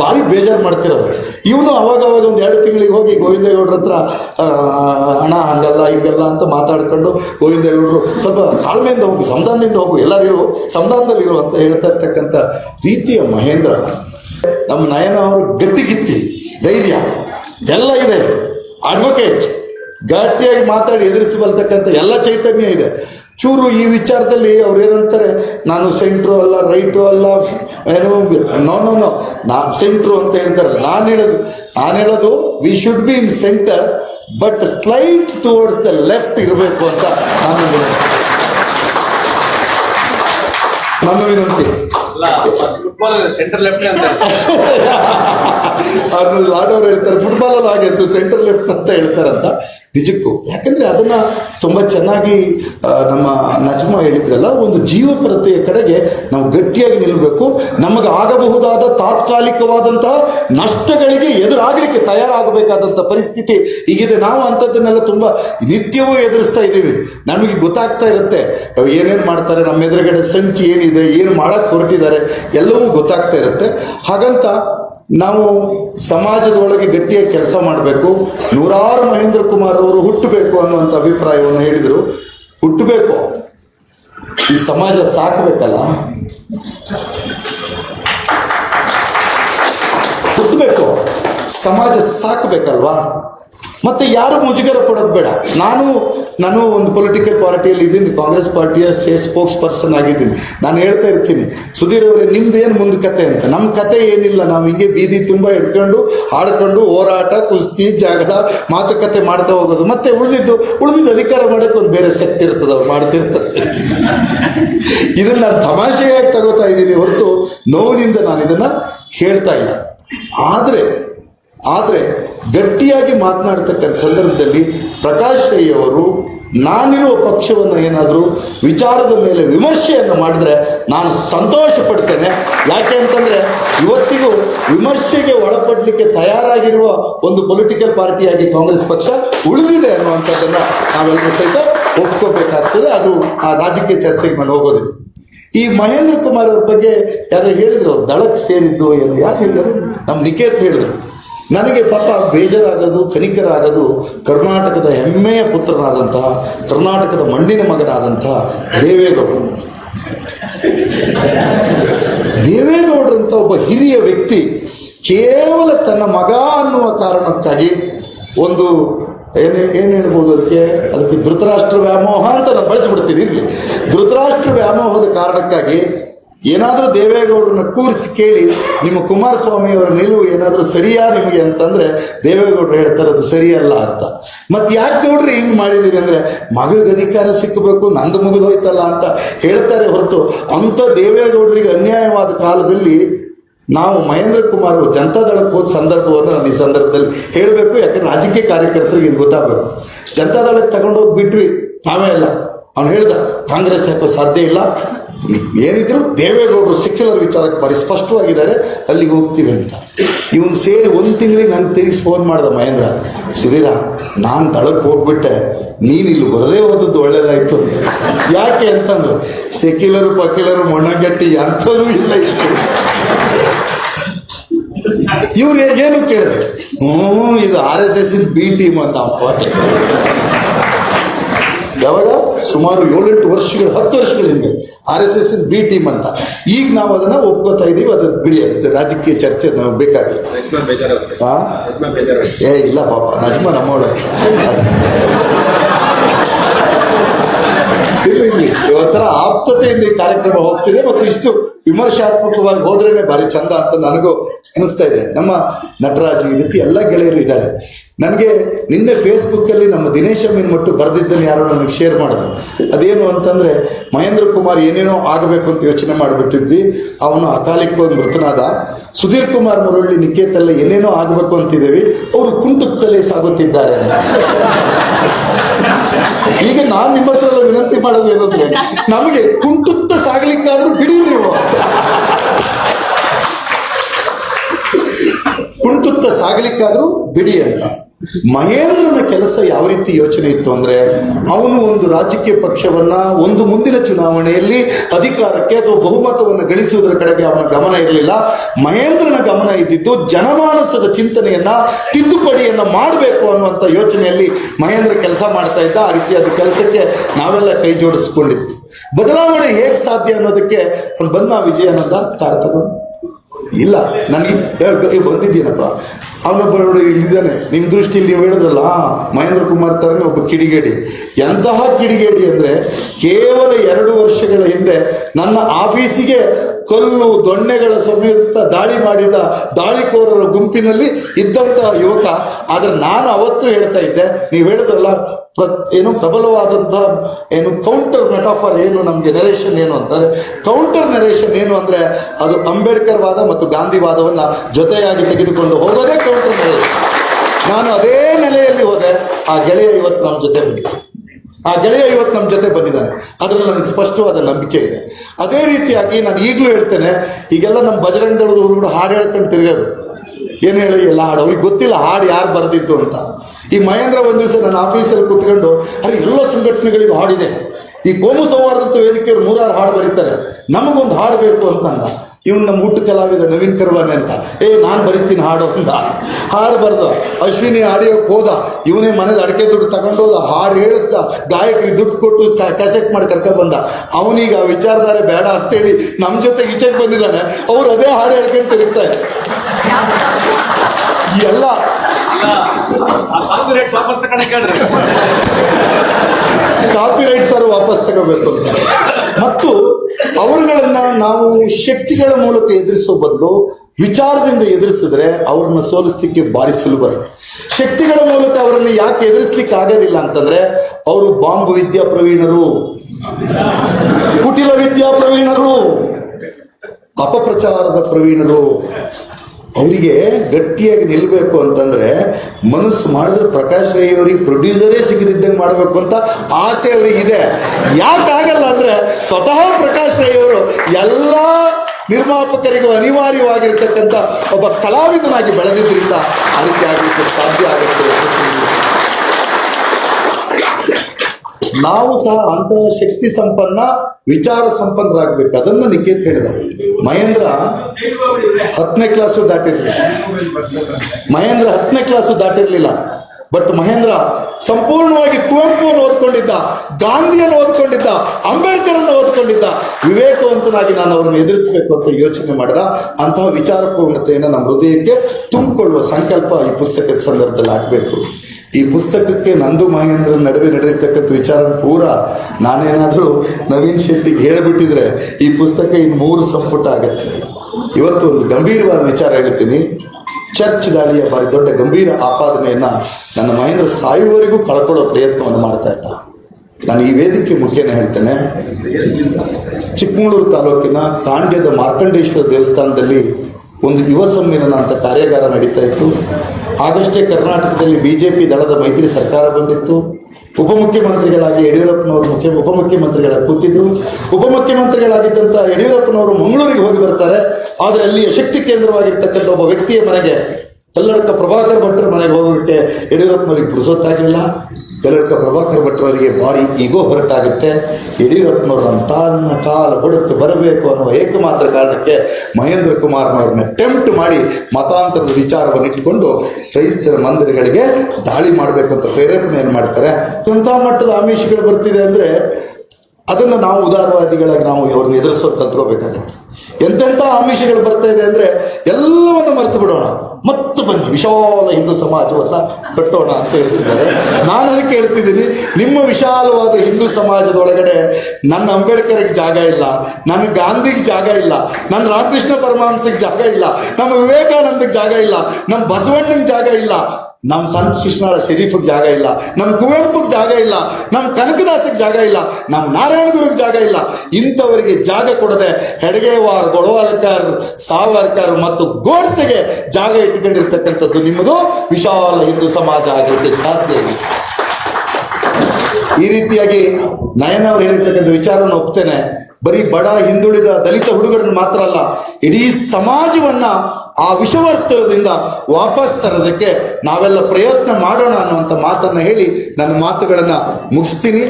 ಭಾರಿ ಬೇಜಾರು ಮಾಡ್ತಿರೋರು. ಇವನು ಅವಾಗ ಅವಾಗ ಒಂದು ಎರಡು ತಿಂಗಳಿಗೆ ಹೋಗಿ ಗೋವಿಂದೇಗೌಡ್ರ ಹತ್ರ ಹಣ ಹಂಗಲ್ಲ, ಹಿಂಗಲ್ಲ ಅಂತ ಮಾತಾಡ್ಕೊಂಡು ಗೋವಿಂದೇಗೌಡರು ಸ್ವಲ್ಪ ತಾಳ್ಮೆಯಿಂದ ಹೋಗು, ಸಂಧಾನದಿಂದ ಹೋಗು ಎಲ್ಲರಿರು ಸಂಧಾನದಲ್ಲಿರು ಅಂತ ಹೇಳ್ತಾ ಇರ್ತಕ್ಕಂಥ ರೀತಿಯ ಮಹೇಂದ್ರ, ನಮ್ಮ ನಯನ ಅವರು ಗಟ್ಟಿಗಿತ್ತಿ, ಧೈರ್ಯ, ಎಲ್ಲ ಇದೆ. ಅಡ್ವೊಕೇಟ್ ಗಟ್ಟಿಯಾಗಿ ಮಾತಾಡಿ ಎದುರಿಸಬಲ್ತಕ್ಕಂಥ ಎಲ್ಲ ಚೈತನ್ಯ ಇದೆ. ಚೂರು ಈ ವಿಚಾರದಲ್ಲಿ ಅವ್ರು ಏನಂತಾರೆ, ನಾನು ಸೆಂಟ್ರು ಅಲ್ಲ, ರೈಟು ಅಲ್ಲ, ಏನು, ನೋ ನೋ ನೋ, ನಾ, ಸೆಂಟ್ರು ಅಂತ ಹೇಳ್ತಾರೆ. ನಾನು ಹೇಳೋದು ನಾನು ಹೇಳೋದು we should be in centre but slight towards the left ಇರಬೇಕು ಅಂತ ನಾನು ಹೇಳೋದು. ನನ್ನ ವಿನಂತಿ. ಸೆಂಟರ್ ಲಾಡೋರು ಹೇಳ್ತಾರೆ ಫುಟ್ಬಾಲಲ್ಲಿ ಹಾಗೆ ಸೆಂಟರ್ ಲೆಫ್ಟ್ ಅಂತ ಹೇಳ್ತಾರಂತ. ನಿಜಕ್ಕೂ. ಯಾಕಂದ್ರೆ ಅದನ್ನ ತುಂಬಾ ಚೆನ್ನಾಗಿ ನಮ್ಮ ನಜ್ಮಾ ಹೇಳಿದ್ರಲ್ಲ, ಒಂದು ಜೀವಪ್ರತೆಯ ಕಡೆಗೆ ನಾವು ಗಟ್ಟಿಯಾಗಿ ನಿಲ್ಲಬೇಕು ನಮಗೆ ಆಗಬಹುದಾದ ತಾತ್ಕಾಲಿಕವಾದಂತಹ ನಷ್ಟಗಳಿಗೆ ಎದುರಾಗಲಿಕ್ಕೆ ತಯಾರಾಗಬೇಕಾದಂಥ ಪರಿಸ್ಥಿತಿ ಈಗಿದೆ. ನಾವು ಅಂಥದ್ದನ್ನೆಲ್ಲ ತುಂಬ ನಿತ್ಯವೂ ಎದುರಿಸ್ತಾ ಇದ್ದೀವಿ. ನಮಗೆ ಗೊತ್ತಾಗ್ತಾ ಇರುತ್ತೆ, ಏನೇನು ಮಾಡ್ತಾರೆ, ನಮ್ಮ ಎದುರುಗಡೆ ಸಂಚಿ ಏನಿದೆ, ಏನು ಮಾಡಕ್ಕೆ ಹೊರಟಿದ್ದಾರೆ ಎಲ್ಲವೂ ಗೊತ್ತಾಗ್ತಾ ಇರುತ್ತೆ. ಹಾಗಂತ ನಾವು ಸಮಾಜದ ಒಳಗೆ ಗಟ್ಟಿಯಾಗಿ ಕೆಲಸ ಮಾಡಬೇಕು. ನೂರಾರು ಮಹೇಂದ್ರ ಕುಮಾರ್ ಅವರು ಹುಟ್ಟಬೇಕು ಅನ್ನುವಂಥ ಅಭಿಪ್ರಾಯವನ್ನು ಹೇಳಿದರು. ಹುಟ್ಟಬೇಕು. ಈ ಸಮಾಜ ಸಾಕಬೇಕಲ್ಲ? ಹುಟ್ಟಬೇಕು. ಸಮಾಜ ಸಾಕಬೇಕಲ್ವಾ? ಮತ್ತೆ ಯಾರು ಮುಜುಗರ ಪಡೋದು ಬೇಡ. ನಾನು ನಾನು ಒಂದು ಪೊಲಿಟಿಕಲ್ ಪಾರ್ಟಿಯಲ್ಲಿ ಇದ್ದೀನಿ, ಕಾಂಗ್ರೆಸ್ ಪಾರ್ಟಿಯ ಸ್ಪೋಕ್ಸ್ ಪರ್ಸನ್ ಆಗಿದ್ದೀನಿ. ನಾನು ಹೇಳ್ತಾ ಇರ್ತೀನಿ, ಸುಧೀರ್ ಅವರೇ, ನಿಮ್ದು ಏನು ಮುಂದೆ ಕತೆ ಅಂತ? ನಮ್ಮ ಕತೆ ಏನಿಲ್ಲ, ನಾವು ಹಿಂಗೆ ಬೀದಿ ತುಂಬ ಹಿಡ್ಕೊಂಡು ಆಡ್ಕೊಂಡು ಹೋರಾಟ, ಕುಸ್ತಿ, ಜಗಳ, ಮಾತುಕತೆ ಮಾಡ್ತಾ ಹೋಗೋದು. ಮತ್ತೆ ಉಳಿದಿದ್ದು ಉಳಿದಿದ್ದು ಅಧಿಕಾರ ಮಾಡೋಕ್ಕೆ ಒಂದು ಬೇರೆ ಶಕ್ತಿ ಇರ್ತದೆ, ಅವ್ರು ಮಾಡ್ತಿರ್ತಾರೆ. ಇದನ್ನು ನಾನು ತಮಾಷೆಯಾಗಿ ತಗೋತಾ ಇದ್ದೀನಿ, ಹೊರತು ನೋವಿನಿಂದ ನಾನು ಇದನ್ನ ಹೇಳ್ತಾ ಇಲ್ಲ. ಆದರೆ ಆದರೆ ಗಟ್ಟಿಯಾಗಿ ಮಾತನಾಡ್ತಕ್ಕಂಥ ಸಂದರ್ಭದಲ್ಲಿ ಪ್ರಕಾಶ್ ರೈ ಅವರು ನಾನಿರುವ ಪಕ್ಷವನ್ನು ಏನಾದರೂ ವಿಚಾರದ ಮೇಲೆ ವಿಮರ್ಶೆಯನ್ನು ಮಾಡಿದ್ರೆ ನಾನು ಸಂತೋಷ ಪಡ್ತೇನೆ ಯಾಕೆ ಅಂತಂದರೆ ಇವತ್ತಿಗೂ ವಿಮರ್ಶೆಗೆ ಒಳಪಡಲಿಕ್ಕೆ ತಯಾರಾಗಿರುವ ಒಂದು ಪೊಲಿಟಿಕಲ್ ಪಾರ್ಟಿಯಾಗಿ ಕಾಂಗ್ರೆಸ್ ಪಕ್ಷ ಉಳಿದಿದೆ ಅನ್ನುವಂಥದ್ದನ್ನು ನಾವೆಲ್ಲರೂ ಸಹಿತ ಒಪ್ಕೋಬೇಕಾಗ್ತದೆ. ಅದು ಆ ರಾಜಕೀಯ ಚರ್ಚೆಗೆ ನಾನು ಹೋಗೋದಿಲ್ಲ. ಈ ಮಹೇಂದ್ರ ಕುಮಾರ್ ಅವ್ರ ಬಗ್ಗೆ ಯಾರು ಹೇಳಿದ್ರು, ದಳಕ್ಕೆ ಸೇರಿದ್ದು ಏನು, ಯಾರು ಹೇಳಿದರು? ನಮ್ಮ ನಿಖೇತ್ ಹೇಳಿದ್ರು. ನನಗೆ ಪಾಪ ಬೇಜಾರಾಗದು, ಕನಿಕರಾಗೋದು, ಕರ್ನಾಟಕದ ಹೆಮ್ಮೆಯ ಪುತ್ರನಾದಂತಹ ಕರ್ನಾಟಕದ ಮಣ್ಣಿನ ಮಗನಾದಂತಹ ದೇವೇಗೌಡರು ದೇವೇಗೌಡರಂತ ಒಬ್ಬ ಹಿರಿಯ ವ್ಯಕ್ತಿ ಕೇವಲ ತನ್ನ ಮಗ ಅನ್ನುವ ಕಾರಣಕ್ಕಾಗಿ ಒಂದು ಏನು ಏನು ಹೇಳ್ಬೋದು ಅದಕ್ಕೆ? ಅದಕ್ಕೆ ಧೃತರಾಷ್ಟ್ರ ವ್ಯಾಮೋಹ ಅಂತ ನಾನು ಬಳಸಿಬಿಡ್ತೀನಿ ಇರಲಿ ಧೃತರಾಷ್ಟ್ರ ವ್ಯಾಮೋಹದ ಕಾರಣಕ್ಕಾಗಿ ಏನಾದರೂ ದೇವೇಗೌಡರನ್ನ ಕೂರಿಸಿ ಕೇಳಿ ನಿಮ್ಮ ಕುಮಾರಸ್ವಾಮಿಯವರ ನಿಲುವು ಏನಾದರೂ ಸರಿಯಾ ನಿಮಗೆ ಅಂತಂದ್ರೆ ದೇವೇಗೌಡರು ಹೇಳ್ತಾರೆ ಅದು ಸರಿಯಲ್ಲ ಅಂತ. ಮತ್ತೆ ಯಾಕೆ ಗೌಡ್ರಿ ಹಿಂಗೆ ಮಾಡಿದ್ದೀರಿ ಅಂದರೆ ಮಗಗೆ ಅಧಿಕಾರ ಸಿಕ್ಕಬೇಕು ನಂದು ಮುಗಿದೋಯ್ತಲ್ಲ ಅಂತ ಹೇಳ್ತಾರೆ ಹೊರತು ಅಂಥ ದೇವೇಗೌಡರಿಗೆ ಅನ್ಯಾಯವಾದ ಕಾಲದಲ್ಲಿ ನಾವು ಮಹೇಂದ್ರ ಕುಮಾರ್ ಜನತಾದಳಕ್ಕೆ ಹೋದ ಸಂದರ್ಭವನ್ನು ನಾನು ಈ ಸಂದರ್ಭದಲ್ಲಿ ಹೇಳಬೇಕು, ಯಾಕಂದ್ರೆ ರಾಜಕೀಯ ಕಾರ್ಯಕರ್ತರಿಗೆ ಇದು ಗೊತ್ತಾಗಬೇಕು. ಜನತಾದಳಕ್ಕೆ ತಗೊಂಡೋಗಿ ಬಿಟ್ವಿ ತಾವೇ ಅಲ್ಲ. ಅವ್ನು ಹೇಳ್ದ, ಕಾಂಗ್ರೆಸ್ ಯಾಕೋ ಸಾಧ್ಯ ಇಲ್ಲ ಏನಿದ್ರು ದೇವೇಗೌಡರು ಸೆಕ್ಯುಲರ್ ವಿಚಾರಕ್ಕೆ ಬಾರಿ ಸ್ಪಷ್ಟವಾಗಿದ್ದಾರೆ, ಅಲ್ಲಿಗೆ ಹೋಗ್ತೀವಿ ಅಂತ. ಇವನು ಸೇರಿ ಒಂದು ತಿಂಗಳಿಗೆ ನಾನು ತಿರುಗಿಸಿ ಫೋನ್ ಮಾಡಿದ, ಮಹೇಂದ್ರ, ಸುಧೀರ, ನಾನು ತಳಕ್ಕೆ ಹೋಗ್ಬಿಟ್ಟೆ, ನೀನು ಇಲ್ಲಿ ಬರದೇ ಹೋದದ್ದು ಒಳ್ಳೇದಾಯ್ತು ಯಾಕೆ ಅಂತಂದ್ರು ಸೆಕ್ಯುಲರು ಪಕ್ಯುಲರು ಮಣ್ಣಂಗಟ್ಟಿ ಅಂಥದ್ದು ಇಲ್ಲ ಇವ್ರು ಏನು ಕೇಳಿದೆ ಹ್ಞೂ ಇದು R S S B team ಅಂತ. ಸುಮಾರು ಏಳೆಂಟು ವರ್ಷಗಳ ಹತ್ತು ವರ್ಷಗಳ ಹಿಂದೆ R S S B team ಅಂತ. ಈಗ ನಾವು ಅದನ್ನ ಒಪ್ಕೋತಾ ಇದೀವಿ ಅದನ್ನ ಬಿಡಿ ರಾಜಕೀಯ ಚರ್ಚೆ ನಾವು ಬೇಕಾಗಿಲ್ಲ. ಏ ಇಲ್ಲ ಪಾಪ ನಜ್ಮ ನಮ್ಮೋಳ ಇಲ್ಲ ಒಂಥರ ಆಪ್ತತೆಯಿಂದ ಈ ಕಾರ್ಯಕ್ರಮ ಹೋಗ್ತಿದೆ ಮತ್ತು ಇಷ್ಟು ವಿಮರ್ಶಾತ್ಮಕವಾಗಿ ಹೋದ್ರೇನೆ ಭಾರಿ ಚಂದ ಅಂತ ನನಗೂ ಅನಿಸ್ತಾ ಇದೆ. ನಮ್ಮ ನಟರಾಜು ಈ ರೀತಿ ಎಲ್ಲ ಗೆಳೆಯರು ಇದ್ದಾರೆ. ನನಗೆ ನಿನ್ನೆ ಫೇಸ್ಬುಕ್ಕಲ್ಲಿ ನಮ್ಮ ದಿನೇಶ ಮೀನ್ಮಟ್ಟು ಮಟ್ಟು ಬರೆದಿದ್ದನ್ನು ಯಾರೋ ನನಗೆ ಶೇರ್ ಮಾಡಿದ್ರು. ಅದೇನು ಅಂತಂದರೆ, ಮಹೇಂದ್ರ ಕುಮಾರ್ ಏನೇನೋ ಆಗಬೇಕು ಅಂತ ಯೋಚನೆ ಮಾಡಿಬಿಟ್ಟಿದ್ವಿ. ಅವನು ಅಕಾಲಿಕವಾಗಿ ಮೃತನಾದ ಸುಧೀರ್ ಕುಮಾರ್ ಮುರಳಿ ನಿಕೇತಲ್ಲ ಏನೇನೋ ಆಗಬೇಕು ಅಂತಿದ್ದೀವಿ, ಅವರು ಕುಂಟುತ್ತಲೇ ಸಾಗುತ್ತಿದ್ದಾರೆ ಈಗ ನಾನು ನಿಮ್ಮ ಹತ್ರ ವಿನಂತಿ ಮಾಡೋದು ಏನಂದ್ರೆ, ನಮಗೆ ಕುಂಟುತ್ತ ಸಾಗಲಿಕ್ಕಾದ್ರೂ ಬಿಡಿ ನೀವು. ಕುಂಟುತ್ತ ಸಾಗಲಿಕ್ಕಾದ್ರೂ ಬಿಡಿ ಅಂತ ಮಹೇಂದ್ರನ ಕೆಲಸ ಯಾವ ರೀತಿ ಯೋಚನೆ ಇತ್ತು ಅಂದ್ರೆ ಅವನು ಒಂದು ರಾಜಕೀಯ ಪಕ್ಷವನ್ನ ಒಂದು ಮುಂದಿನ ಚುನಾವಣೆಯಲ್ಲಿ ಅಧಿಕಾರಕ್ಕೆ ಅಥವಾ ಬಹುಮತವನ್ನು ಗಳಿಸುವುದರ ಕಡೆಗೆ ಅವನ ಗಮನ ಇರಲಿಲ್ಲ. ಮಹೇಂದ್ರನ ಗಮನ ಇದ್ದಿದ್ದು ಜನಮಾನಸದ ಚಿಂತನೆಯನ್ನ, ತಿದ್ದುಪಡಿಯನ್ನ ಮಾಡಬೇಕು ಅನ್ನುವಂಥ ಯೋಚನೆಯಲ್ಲಿ ಮಹೇಂದ್ರ ಕೆಲಸ ಮಾಡ್ತಾ ಇದ್ದ. ಆ ಅದು ಕೆಲಸಕ್ಕೆ ನಾವೆಲ್ಲ ಕೈ ಜೋಡಿಸ್ಕೊಂಡಿದ್ವಿ. ಬದಲಾವಣೆ ಹೇಗೆ ಸಾಧ್ಯ ಅನ್ನೋದಕ್ಕೆ ಅವ್ನು ಬಂದ ವಿಜಯಾನಂದ ಕಾರ್ ಇಲ್ಲ, ನನಗೆ ಬಂದಿದ್ದೀನಪ್ಪ. ಅವನೊಬ್ಬ ನೋಡಿ ಇಲ್ಲಿದ್ದಾನೆ. ನಿಮ್ಮ ದೃಷ್ಟಿಯಲ್ಲಿ ನೀವು ಹೇಳಿದ್ರಲ್ಲ ಮಹೇಂದ್ರ ಕುಮಾರ್ ತರನೇ ಒಬ್ಬ ಕಿಡಿಗೇಡಿ. ಎಂತಹ ಕಿಡಿಗೇಡಿ ಅಂದರೆ, ಕೇವಲ ಎರಡು ವರ್ಷಗಳ ಹಿಂದೆ ನನ್ನ ಆಫೀಸಿಗೆ ಕಲ್ಲು ದೊಣ್ಣೆಗಳ ಸಮೇತ ದಾಳಿ ಮಾಡಿದ ದಾಳಿಕೋರರ ಗುಂಪಿನಲ್ಲಿ ಇದ್ದಂತಹ ಯುವಕ. ಆದರೆ ನಾನು ಅವತ್ತು ಹೇಳ್ತಾ ಇದ್ದೆ, ನೀವು ಹೇಳಿದ್ರಲ್ಲ ಏನು ಪ್ರಬಲವಾದಂತಹ ಏನು ಕೌಂಟರ್ ಮೆಟಾಫರ್ ಏನು, ನಮಗೆ ನರೇಷನ್ ಏನು ಅಂತಾರೆ ಕೌಂಟರ್ ನರೇಷನ್ ಏನು ಅಂದರೆ ಅದು ಅಂಬೇಡ್ಕರ್ ವಾದ ಮತ್ತು ಗಾಂಧಿವಾದವನ್ನು ಜೊತೆಯಾಗಿ ತೆಗೆದುಕೊಂಡು ಹೋಗೋದೇ ಕೌಂಟರ್ ನರೇಷನ್ ನಾನು ಅದೇ ನೆಲೆಯಲ್ಲಿ ಹೋದೆ, ಆ ಗೆಳೆಯ ಇವತ್ತು ನಮ್ಮ ಜೊತೆ ಬಂದಿದೆ ಆ ಗೆಳೆಯ ಇವತ್ತು ನಮ್ಮ ಜೊತೆ ಬಂದಿದ್ದಾನೆ. ಅದರಲ್ಲಿ ನನಗೆ ಸ್ಪಷ್ಟವಾದ ನಂಬಿಕೆ ಇದೆ. ಅದೇ ರೀತಿಯಾಗಿ ನಾನು ಈಗಲೂ ಹೇಳ್ತೇನೆ, ಈಗೆಲ್ಲ ನಮ್ಮ ಬಜರಂಗ ದಳದ ಹುಡುಗರು ಹಾಡು ಹೇಳ್ಕೊಂಡು ತಿರುಗೋದು. ಏನು ಹೇಳಿ, ಎಲ್ಲ ಹಾಡು. ಅವ್ರಿಗೆ ಗೊತ್ತಿಲ್ಲ ಹಾಡು ಯಾರು ಬರೆದಿತ್ತು ಅಂತ. ಈ ಮಹೇಂದ್ರ ಒಂದು ದಿವಸ ನನ್ನ ಆಫೀಸಲ್ಲಿ ಕೂತ್ಕೊಂಡು, ಅರೆ ಎಲ್ಲ ಸಂಘಟನೆಗಳಿಗೂ ಹಾಡಿದೆ. ಈ ಕೋಮು ಸೌಹಾರ್ದತೆ ವೇದಿಕೆಯವರು ನೂರಾರು ಹಾಡು ಬರೀತಾರೆ. ನಮಗೊಂದು ಹಾಡು ಬೇಕು ಅಂತ ಅಂದ ಇವನ್ ನಮ್ಮ ಊಟ ಕಲಾವಿದ ನವೀನ್ ಕರ್ವಾನೆ ಅಂತ. ಏ, ನಾನು ಬರಿತೀನಿ ಹಾಡು ಅಂತ ಹಾಡು ಬರ್ದ, ಅಶ್ವಿನಿ ಆಡಿಯೋಕ್ಕೆ ಹೋದ ಇವನೇ ಮನೇಲಿ ಅಡಿಕೆ ದುಡ್ಡು ತಗೊಂಡೋದ ಹಾಡು ಹೇಳಿಸ್ದ. ಗಾಯಕರಿಗೆ ದುಡ್ಡು ಕೊಟ್ಟು ಕ್ಯಾಸೆಟ್ ಮಾಡಿ ಕರ್ಕೊಂಡ್ ಬಂದ. ಅವನೀಗ ಆ ವಿಚಾರಧಾರೆ ಬೇಡ ಅಂತೇಳಿ ನಮ್ಮ ಜೊತೆ ಈಚೆಗೆ ಬಂದಿದ್ದಾನೆ. ಅವ್ರು ಅದೇ ಹಾಡು ಹೇಳ್ಕೊಂಡು ತಿರುಗ್ತಾರೆ ಈ ಎಲ್ಲ ವಾಪಸ್ ಅವರು ವಾಪಸ್ ತಗೋಬೇಕು ಮತ್ತು ಅವರುಗಳನ್ನ ನಾವು ಶಕ್ತಿಗಳ ಮೂಲಕ ಎದುರಿಸೋ ಬದಲು ವಿಚಾರದಿಂದ ಎದುರಿಸಿದ್ರೆ ಅವ್ರನ್ನ ಸೋಲಿಸ್ಲಿಕ್ಕೆ ಭಾರಿ ಸುಲಭ ಇದೆ. ಶಕ್ತಿಗಳ ಮೂಲಕ ಅವರನ್ನು ಯಾಕೆ ಎದುರಿಸ್ಲಿಕ್ಕೆ ಆಗೋದಿಲ್ಲ ಅಂತಂದ್ರೆ ಅವರು ಬಾಂಬ್ ವಿದ್ಯಾ ಪ್ರವೀಣರು, ಕುಟಿಲ ವಿದ್ಯಾ ಪ್ರವೀಣರು, ಅಪಪ್ರಚಾರದ ಪ್ರವೀಣರು. ಅವರಿಗೆ ಗಟ್ಟಿಯಾಗಿ ನಿಲ್ಲಬೇಕು ಅಂತಂದ್ರೆ ಮನಸ್ಸು ಮಾಡಿದ್ರೆ ಪ್ರಕಾಶ್ ರೈ ಅವರಿಗೆ ಪ್ರೊಡ್ಯೂಸರೇ ಸಿಗದಿದ್ದಂಗೆ ಮಾಡಬೇಕು ಅಂತ ಆಸೆ ಅವರಿಗಿದೆ. ಯಾಕಾಗಲ್ಲ ಅಂದ್ರೆ ಸ್ವತಃ ಪ್ರಕಾಶ್ ರೈ ಅವರು ಎಲ್ಲ ನಿರ್ಮಾಪಕರಿಗೂ ಅನಿವಾರ್ಯವಾಗಿರ್ತಕ್ಕಂಥ ಒಬ್ಬ ಕಲಾವಿದನಾಗಿ ಬೆಳೆದಿದ್ದರಿಂದ ಆ ರೀತಿ ಆಗಲಿಕ್ಕೆ ಸಾಧ್ಯ ಆಗುತ್ತೆ ನಾವು ಸಹ ಅಂತಹ ಶಕ್ತಿ ಸಂಪನ್ನ, ವಿಚಾರ ಸಂಪನ್ನರಾಗಬೇಕು. ಅದನ್ನು ನಿಕೇತ್ ಹೇಳಿದ. ಮಹೇಂದ್ರ ಹತ್ತನೇ ಕ್ಲಾಸು ದಾಟಿರ್ಲಿಲ್ಲ. ಮಹೇಂದ್ರ ಹತ್ತನೇ ಕ್ಲಾಸು ದಾಟಿರ್ಲಿಲ್ಲ. ಬಟ್ ಮಹೇಂದ್ರ ಸಂಪೂರ್ಣವಾಗಿ ಕುವೆಂಪುವನ್ನು ಓದ್ಕೊಂಡಿದ್ದ, ಗಾಂಧಿಯನ್ನು ಓದ್ಕೊಂಡಿದ್ದ ಅಂಬೇಡ್ಕರ್ ಅನ್ನು ಓದ್ಕೊಂಡಿದ್ದ, ವಿವೇಕವಂತನಾಗಿ ನಾನು ಅವರನ್ನು ಎದುರಿಸಬೇಕು ಅಂತ ಯೋಚನೆ ಮಾಡಿದ, ಅಂತಹ ವಿಚಾರಪೂರ್ಣತೆಯನ್ನು ನಮ್ಮ ಹೃದಯಕ್ಕೆ ತುಂಬಿಕೊಳ್ಳುವ ಸಂಕಲ್ಪ ಈ ಪುಸ್ತಕದ ಸಂದರ್ಭದಲ್ಲಿ ಆಗಬೇಕು. ಈ ಪುಸ್ತಕಕ್ಕೆ ನಂದು ಮಹೇಂದ್ರ ನಡುವೆ ನಡೆದಿರ್ತಕ್ಕಂಥ ವಿಚಾರ ಪೂರ ನಾನೇನಾದರೂ ನವೀನ್ ಶೆಟ್ಟಿಗೆ ಹೇಳಿಬಿಟ್ಟಿದ್ರೆ ಈ ಪುಸ್ತಕ ಇನ್ನು ಮೂರು ಸಂಪುಟ ಆಗುತ್ತೆ. ಇವತ್ತು ಒಂದು ಗಂಭೀರವಾದ ವಿಚಾರ ಹೇಳ್ತೀನಿ. ಚರ್ಚ್ ದಾಳಿಯ ಬಾರಿ ದೊಡ್ಡ ಗಂಭೀರ ಆಪಾದನೆಯನ್ನು ನನ್ನ ಮಹೇಂದ್ರ ಸಾಯುವವರೆಗೂ ಕಳ್ಕೊಳ್ಳೋ ಪ್ರಯತ್ನವನ್ನು ಮಾಡ್ತಾ ಇದ್ದ. ನಾನು ಈ ವೇದಿಕೆ ಮುಖ್ಯನೇ ಹೇಳ್ತೇನೆ. ಚಿಕ್ಕಮಗಳೂರು ತಾಲೂಕಿನ ಕಾಂಡ್ಯದ ಮಾರ್ಕಂಡೇಶ್ವರ ದೇವಸ್ಥಾನದಲ್ಲಿ ಒಂದು ಯುವ ಸಮ್ಮೇಳನ ಅಂತ ಕಾರ್ಯಾಗಾರ ನಡೀತಾ ಇತ್ತು. ಆಗಷ್ಟೇ ಕರ್ನಾಟಕದಲ್ಲಿ ಬಿಜೆಪಿ ದಳದ ಮೈತ್ರಿ ಸರ್ಕಾರ ಬಂದಿತ್ತು. ಉಪಮುಖ್ಯಮಂತ್ರಿಗಳಾಗಿ ಯಡಿಯೂರಪ್ಪನವರು ಮುಖ್ಯ ಉಪಮುಖ್ಯಮಂತ್ರಿಗಳಾಗಿ ಕೂತಿದ್ರು. ಉಪಮುಖ್ಯಮಂತ್ರಿಗಳಾಗಿದ್ದಂಥ ಯಡಿಯೂರಪ್ಪನವರು ಮಂಗಳೂರಿಗೆ ಹೋಗಿ ಬರ್ತಾರೆ. ಆದರೆ ಅಲ್ಲಿಯ ಶಕ್ತಿ ಕೇಂದ್ರವಾಗಿರ್ತಕ್ಕಂಥ ಒಬ್ಬ ವ್ಯಕ್ತಿಯ ಮನೆಗೆ ಕಲ್ಲಡ್ಕ ಪ್ರಭಾಕರ್ ಭಟ್ರ ಮನೆಗೆ ಹೋಗೋದಕ್ಕೆ ಯಡಿಯೂರಪ್ಪನವರಿಗೆ ಪುರುಸೊತ್ತಾಗಲಿಲ್ಲ. ಕಲ್ಲಡ್ಕ ಪ್ರಭಾಕರ್ ಭಟ್ರವರಿಗೆ ಭಾರಿ ಈಗೋ ಹೊರಟಾಗುತ್ತೆ. ಯಡಿಯೂರಪ್ಪನವರು ನಮ್ಮ ತನ್ನ ಕಾಲ ಬುಡಕ್ಕೆ ಬರಬೇಕು ಅನ್ನುವ ಏಕಮಾತ್ರ ಕಾರಣಕ್ಕೆ ಮಹೇಂದ್ರ ಕುಮಾರ್ನವ್ರನ್ನ ಟೆಂಪ್ಟ್ ಮಾಡಿ ಮತಾಂತರದ ವಿಚಾರವನ್ನು ಇಟ್ಟುಕೊಂಡು ಕ್ರೈಸ್ತರ ಮಂದಿರಗಳಿಗೆ ದಾಳಿ ಮಾಡಬೇಕು ಅಂತ ಏನು ಮಾಡ್ತಾರೆ. ಸ್ವಂತ ಮಟ್ಟದ ಆಮಿಷಗಳು ಬರ್ತಿದೆ ಅಂದರೆ ಅದನ್ನು ನಾವು ಉದಾರವಾದಿಗಳಾಗಿ ನಾವು ಅವ್ರನ್ನ ಎದುರಿಸೋದು ಕಲ್ತ್ಕೋಬೇಕಾಗುತ್ತೆ ಎಂತೆಂಥ ಆಮಿಷಗಳು ಬರ್ತಾ ಇದೆ ಅಂದರೆ ಎಲ್ಲವನ್ನು ಮರೆತು ಬಿಡೋಣ. ಮತ್ತು ಬನ್ನಿ, ವಿಶಾಲ ಹಿಂದೂ ಸಮಾಜವನ್ನ ಕಟ್ಟೋಣ ಅಂತ ಹೇಳ್ತಿದ್ದಾರೆ. ನಾನು ಅದಕ್ಕೆ ಹೇಳ್ತಿದ್ದೀನಿ, ನಿಮ್ಮ ವಿಶಾಲವಾದ ಹಿಂದೂ ಸಮಾಜದೊಳಗಡೆ ನನ್ನ ಅಂಬೇಡ್ಕರ್ಗೆ ಜಾಗ ಇಲ್ಲ, ನನ್ನ ಗಾಂಧಿಗೆ ಜಾಗ ಇಲ್ಲ, ನನ್ನ ರಾಮಕೃಷ್ಣ ಪರಮಹಂಸಕ್ಕೆ ಜಾಗ ಇಲ್ಲ, ನಮ್ಮ ವಿವೇಕಾನಂದಕ್ಕೆ ಜಾಗ ಇಲ್ಲ, ನಮ್ಮ ಬಸವಣ್ಣನಿಗೆ ಜಾಗ ಇಲ್ಲ, ನಮ್ಮ ಸಂತ ಶಿಶ್ನಾಳ ಶರೀಫಿಗೆ ಜಾಗ ಇಲ್ಲ, ನಮ್ಮ ಕುವೆಂಪುಗೆ ಜಾಗ ಇಲ್ಲ, ನಮ್ಮ ಕನಕದಾಸಕ್ಕೆ ಜಾಗ ಇಲ್ಲ, ನಮ್ಮ ನಾರಾಯಣಗುರಿಗೆ ಜಾಗ ಇಲ್ಲ. ಇಂಥವರಿಗೆ ಜಾಗ ಕೊಡದೆ ಹೆಡಗೇವಾರ್ ಗೊಳವಾಲ್ಕರ್ ಸಾವರ್ಕರ್ ಮತ್ತು ಗೋಡ್ಸೆಗೆ ಜಾಗ ಇಟ್ಕೊಂಡಿರ್ತಕ್ಕಂಥದ್ದು ನಿಮ್ಮದು ವಿಶಾಲ ಹಿಂದೂ ಸಮಾಜ ಆಗಲಿಕ್ಕೆ ಸಾಧ್ಯ ಇಲ್ಲ ಈ ರೀತಿಯಾಗಿ ನಯನ ಅವರು ಹೇಳಿರ್ತಕ್ಕಂಥ ವಿಚಾರವನ್ನು ಒಪ್ತೇನೆ. ಬರೀ ಬಡ ಹಿಂದುಳಿದ ದಲಿತ ಹುಡುಗರನ್ನು ಮಾತ್ರ ಅಲ್ಲ, ಇಡೀ ಸಮಾಜವನ್ನ ಆ ವಿಷವರ್ತದಿಂದ ವಾಪಸ್ ತರೋದಕ್ಕೆ ನಾವೆಲ್ಲ ಪ್ರಯತ್ನ ಮಾಡೋಣ ಅನ್ನುವಂಥ ಮಾತನ್ನ ಹೇಳಿ ನನ್ನ ಮಾತುಗಳನ್ನು ಮುಗಿಸ್ತೀನಿ.